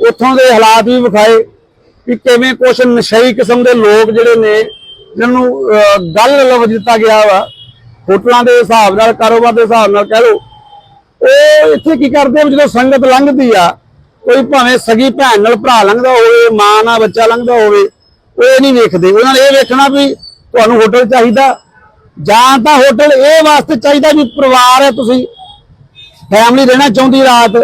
ਉੱਥੋਂ ਦੇ ਹਾਲਾਤ ਵੀ ਵਿਖਾਏ ਕਿ ਕਿਵੇਂ ਕੁਛ ਨਸ਼ਈ ਕਿਸਮ ਦੇ ਲੋਕ ਜਿਹੜੇ ਨੇ ਜਿਹਨਾਂ ਨੂੰ ਗੱਲ ਲਵ ਦਿੱਤਾ ਗਿਆ ਵਾ, ਹੋਟਲਾਂ ਦੇ ਹਿਸਾਬ ਨਾਲ, ਕਾਰੋਬਾਰ ਦੇ ਹਿਸਾਬ ਨਾਲ ਕਹਿ ਲਓ, ਉਹ ਇੱਥੇ ਕੀ ਕਰਦੇ ਆ ਵੀ ਜਦੋਂ ਸੰਗਤ ਲੰਘਦੀ ਆ ਕੋਈ ਭਾਵੇਂ ਸਗੀ ਭੈਣ ਨਾਲ ਭਰਾ ਲੰਘਦਾ ਹੋਵੇ, ਮਾਂ ਨਾਲ ਬੱਚਾ ਲੰਘਦਾ ਹੋਵੇ, ਉਹ ਇਹ ਨਹੀਂ ਵੇਖਦੇ। ਉਹਨਾਂ ਨੇ ਇਹ ਵੇਖਣਾ ਵੀ ਤੁਹਾਨੂੰ ਹੋਟਲ ਚਾਹੀਦਾ। ਜਾਂ ਤਾਂ ਹੋਟਲ ਇਹ ਵਾਸਤੇ ਚਾਹੀਦਾ ਵੀ ਪਰਿਵਾਰ ਹੈ ਤੁਸੀਂ। ਫੈਮਿਲੀ ਰਹਿਣਾ ਚਾਹੁੰਦੀ ਰਾਤ,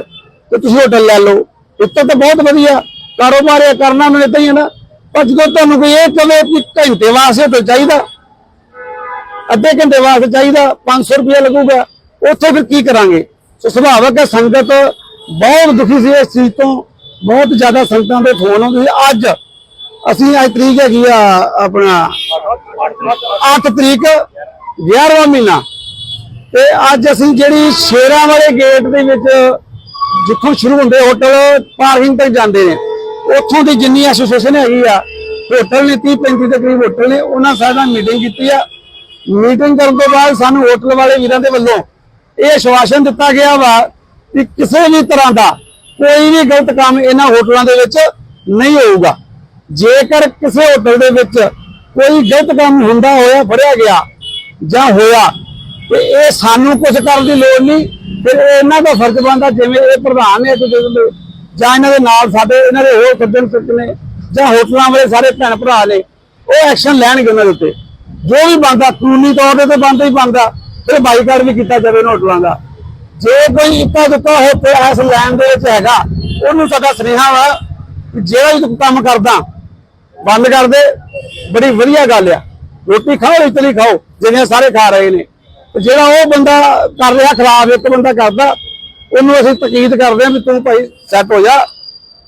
ਤੇ ਤੁਸੀਂ ਹੋਟਲ ਲੈ ਲਓ। ਇੱਥੇ ਤਾਂ ਬਹੁਤ ਵਧੀਆ। ਕਾਰੋਬਾਰ ਇਹ ਕਰਨਾ ਮੈਨੂੰ ਤਾਂ ਹੀ ਹੈ ਨਾ। ਪਰ ਜਦੋਂ ਤੁਹਾਨੂੰ ਕੋਈ ਇਹ ਕਵੇ ਕਿ ਘੰਟੇ ਵਾਸਤੇ ਤਾਂ ਚਾਹੀਦਾ। ਅੱਧੇ ਘੰਟੇ ਵਾਸਤੇ ਚਾਹੀਦਾ 500 ਰੁਪਏ ਲੱਗੂਗਾ। ਉੱਥੇ ਫਿਰ ਕੀ ਕਰਾਂਗੇ? ਸੋ ਸੁਭਾਵਕ ਹੈ ਸੰਗਤ ਬਹੁਤ ਦੁਖੀ ਸੀ ਇਸ ਚੀਜ਼ ਤੋਂ। ਬਹੁਤ ਜ਼ਿਆਦਾ ਸੰਗਤਾਂ ਦੇ ਫੋਨ ਆਉਂਦੇ ਸੀ। ਅੱਜ ਅਸੀਂ ਅੱਜ ਤਰੀਕ ਹੈਗੀ ਆ, ਆਪਣਾ 8 ਤਰੀਕ 11ਵਾਂ ਮਹੀਨਾ। ਤੇ ਅੱਜ ਅਸੀਂ ਜਿਹੜੀ ਸ਼ੇਰਾਂ ਵਾਲੇ ਗੇਟ ਦੇ ਵਿੱਚ ਜਿੱਥੋਂ ਸ਼ੁਰੂ ਹੁੰਦੇ ਹੋਟਲ, ਪਾਰਕਿੰਗ ਤੱਕ ਜਾਂਦੇ ਨੇ, ਉੱਥੋਂ ਦੀ ਜਿੰਨੀ ਐਸੋਸੀਏਸ਼ਨ ਹੈਗੀ ਆ, ਹੋਟਲ ਨੇ 30 35 ਦੇ ਕਰੀਬ ਹੋਟਲ ਨੇ, ਉਹਨਾਂ ਸਾਡਾ ਮੀਟਿੰਗ ਕੀਤੀ ਆ। ਮੀਟਿੰਗ ਕਰਨ ਤੋਂ ਬਾਅਦ ਸਾਨੂੰ ਹੋਟਲ ਵਾਲੇ ਵੀਰਾਂ ਦੇ ਵੱਲੋਂ ਇਹ ਆਸ਼ਵਾਸਨ ਦਿੱਤਾ ਗਿਆ ਵਾ ਕਿ ਕਿਸੇ ਵੀ ਤਰ੍ਹਾਂ ਦਾ ਕੋਈ ਵੀ ਗਲਤ ਕੰਮ ਇਹਨਾਂ ਹੋਟਲਾਂ ਦੇ ਵਿੱਚ ਨਹੀਂ ਹੋਊਗਾ। ਜੇਕਰ ਕਿਸੇ ਹੋਟਲ ਦੇ ਵਿੱਚ ਕੋਈ ਗਲਤ ਕੰਮ ਹੁੰਦਾ ਹੋਇਆ, ਫੜਿਆ ਗਿਆ ਜਾਂ ਹੋਇਆ, ਤੇ ਇਹ ਸਾਨੂੰ ਕੁਝ ਕਰਨ ਦੀ ਲੋੜ ਨਹੀਂ, ਫਿਰ ਇਹਨਾਂ ਦਾ ਫਰਜ਼ ਬਣਦਾ ਜਿਵੇਂ ਇਹ ਪ੍ਰਧਾਨ ਨੇ ਜਾਂ ਇਹਨਾਂ ਦੇ ਨਾਲ ਸਾਡੇ, ਇਹਨਾਂ ਦੇ ਹੋਰ ਸੱਜਣ ਸਿੱਖ ਨੇ ਜਾਂ ਹੋਟਲਾਂ ਵਾਲੇ ਸਾਰੇ ਭੈਣ ਭਰਾ ਨੇ, ਉਹ ਐਕਸ਼ਨ ਲੈਣਗੇ ਉਹਨਾਂ ਦੇ ਉੱਤੇ। ਜੋ ਵੀ ਬਣਦਾ, ਕਾਨੂੰਨੀ ਤੌਰ ਤੇ ਤਾਂ ਬਣਦਾ ਹੀ ਬਣਦਾ, ਫਿਰ ਬਾਈਕਾਟ ਵੀ ਕੀਤਾ ਜਾਵੇ ਇਹਨਾਂ ਹੋਟਲਾਂ ਦਾ। ਜੇ ਕੋਈ ਇੱਕਾ ਦੁੱਕਾ ਹੋ ਤੇ ਇਸ ਲੈਣ ਦੇ ਵਿੱਚ ਹੈਗਾ, ਉਹਨੂੰ ਸਾਡਾ ਸੁਨੇਹਾ ਵਾ ਕਿ ਜਿਹੜਾ ਵੀ ਤੂੰ ਕੰਮ ਕਰਦਾ, ਬੰਦ ਕਰ ਦੇ। ਬੜੀ ਵਧੀਆ ਗੱਲ ਆ। ਰੋਟੀ ਖਾਓ ਇਤਲੀ ਖਾਓ, ਜਿਵੇਂ ਸਾਰੇ ਖਾ ਰਹੇ ਨੇ। ਜਿਹੜਾ ਉਹ ਬੰਦਾ ਕਰ ਰਿਹਾ ਖਰਾਬ, ਇੱਕ ਬੰਦਾ ਕਰਦਾ, ਉਹਨੂੰ ਅਸੀਂ ਤਕੀਦ ਕਰਦੇ ਹਾਂ ਵੀ ਤੂੰ ਭਾਈ ਸੈੱਟ ਹੋ ਜਾ।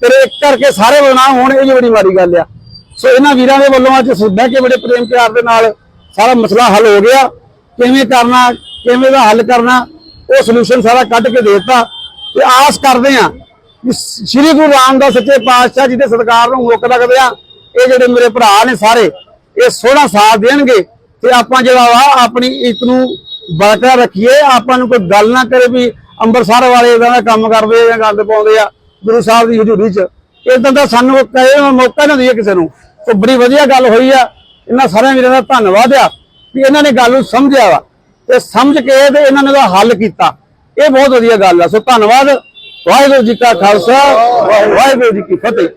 ਤੇਰੇ ਇੱਕ ਕਰਕੇ ਸਾਰੇ ਬਦਨਾਮ ਹੋਣ, ਇਹ ਵੀ ਬੜੀ ਮਾੜੀ ਗੱਲ ਆ। ਸੋ ਇਹਨਾਂ ਵੀਰਾਂ ਦੇ ਵੱਲੋਂ ਅੱਜ ਅਸੀਂ ਕਿ ਬੜੇ ਪ੍ਰੇਮ ਪਿਆਰ ਦੇ ਨਾਲ ਸਾਰਾ ਮਸਲਾ ਹੱਲ ਹੋ ਗਿਆ। ਕਿਵੇਂ ਕਰਨਾ, ਕਿਵੇਂ ਦਾ ਹੱਲ ਕਰਨਾ ਉਹ ਸੋਲੂਸ਼ਨ ਸਾਰਾ ਕੱਢ ਕੇ ਦੇ ਦਿੱਤਾ ਤੇ ਆਸ ਕਰਦੇ ਆ ਕਿ ਸ੍ਰੀ ਗੁਰੂ ਰਾਮਦਾਸ ਸੱਚੇ ਪਾਤਸ਼ਾਹ ਜੀ ਦੇ ਸਤਿਕਾਰ ਨੂੰ ਮੁੱਕ ਲੱਗਦੇ ਆ ਇਹ ਜਿਹੜੇ ਮੇਰੇ ਭਰਾ ਨੇ ਸਾਰੇ, ਇਹ ਸੋਹਣਾ ਸਾਥ ਦੇਣਗੇ ਤੇ ਆਪਾਂ ਜਿਹੜਾ ਵਾ ਆਪਣੀ ਇੱਜ਼ਤ ਨੂੰ ਬਰਕਰਾਰ ਰੱਖੀਏ। ਆਪਾਂ ਨੂੰ ਕੋਈ ਗੱਲ ਨਾ ਕਰੇ ਵੀ ਅੰਮ੍ਰਿਤਸਰ ਵਾਲੇ ਇਦਾਂ ਦਾ ਕੰਮ ਕਰਦੇ ਜਾਂ ਗੰਦ ਪਾਉਂਦੇ ਆ ਗੁਰੂ ਸਾਹਿਬ ਦੀ ਹਜ਼ੂਰੀ 'ਚ। ਇਦਾਂ ਦਾ ਸਾਨੂੰ ਕਹੇ ਮੌਕਾ ਨਾ ਦਈਏ ਕਿਸੇ ਨੂੰ। ਸੋ ਬੜੀ ਵਧੀਆ ਗੱਲ ਹੋਈ ਆ। ਇਹਨਾਂ ਸਾਰਿਆਂ ਵੀਰਾਂ ਦਾ ਧੰਨਵਾਦ ਆ ਵੀ ਇਹਨਾਂ ਨੇ ਗੱਲ ਨੂੰ ਸਮਝਿਆ ਵਾ। ਤੇ ਸਮਝ ਕੇ ਤੇ ਇਹਨਾਂ ਨੇ ਉਹਦਾ ਹੱਲ ਕੀਤਾ। ਇਹ ਬਹੁਤ ਵਧੀਆ ਗੱਲ ਆ। ਸੋ ਧੰਨਵਾਦ। ਵਾਹਿਗੁਰੂ ਜੀ ਕਾ ਖਾਲਸਾ, ਵਾਹਿਗੁਰੂ ਜੀ ਕੀ ਫਤਿਹ।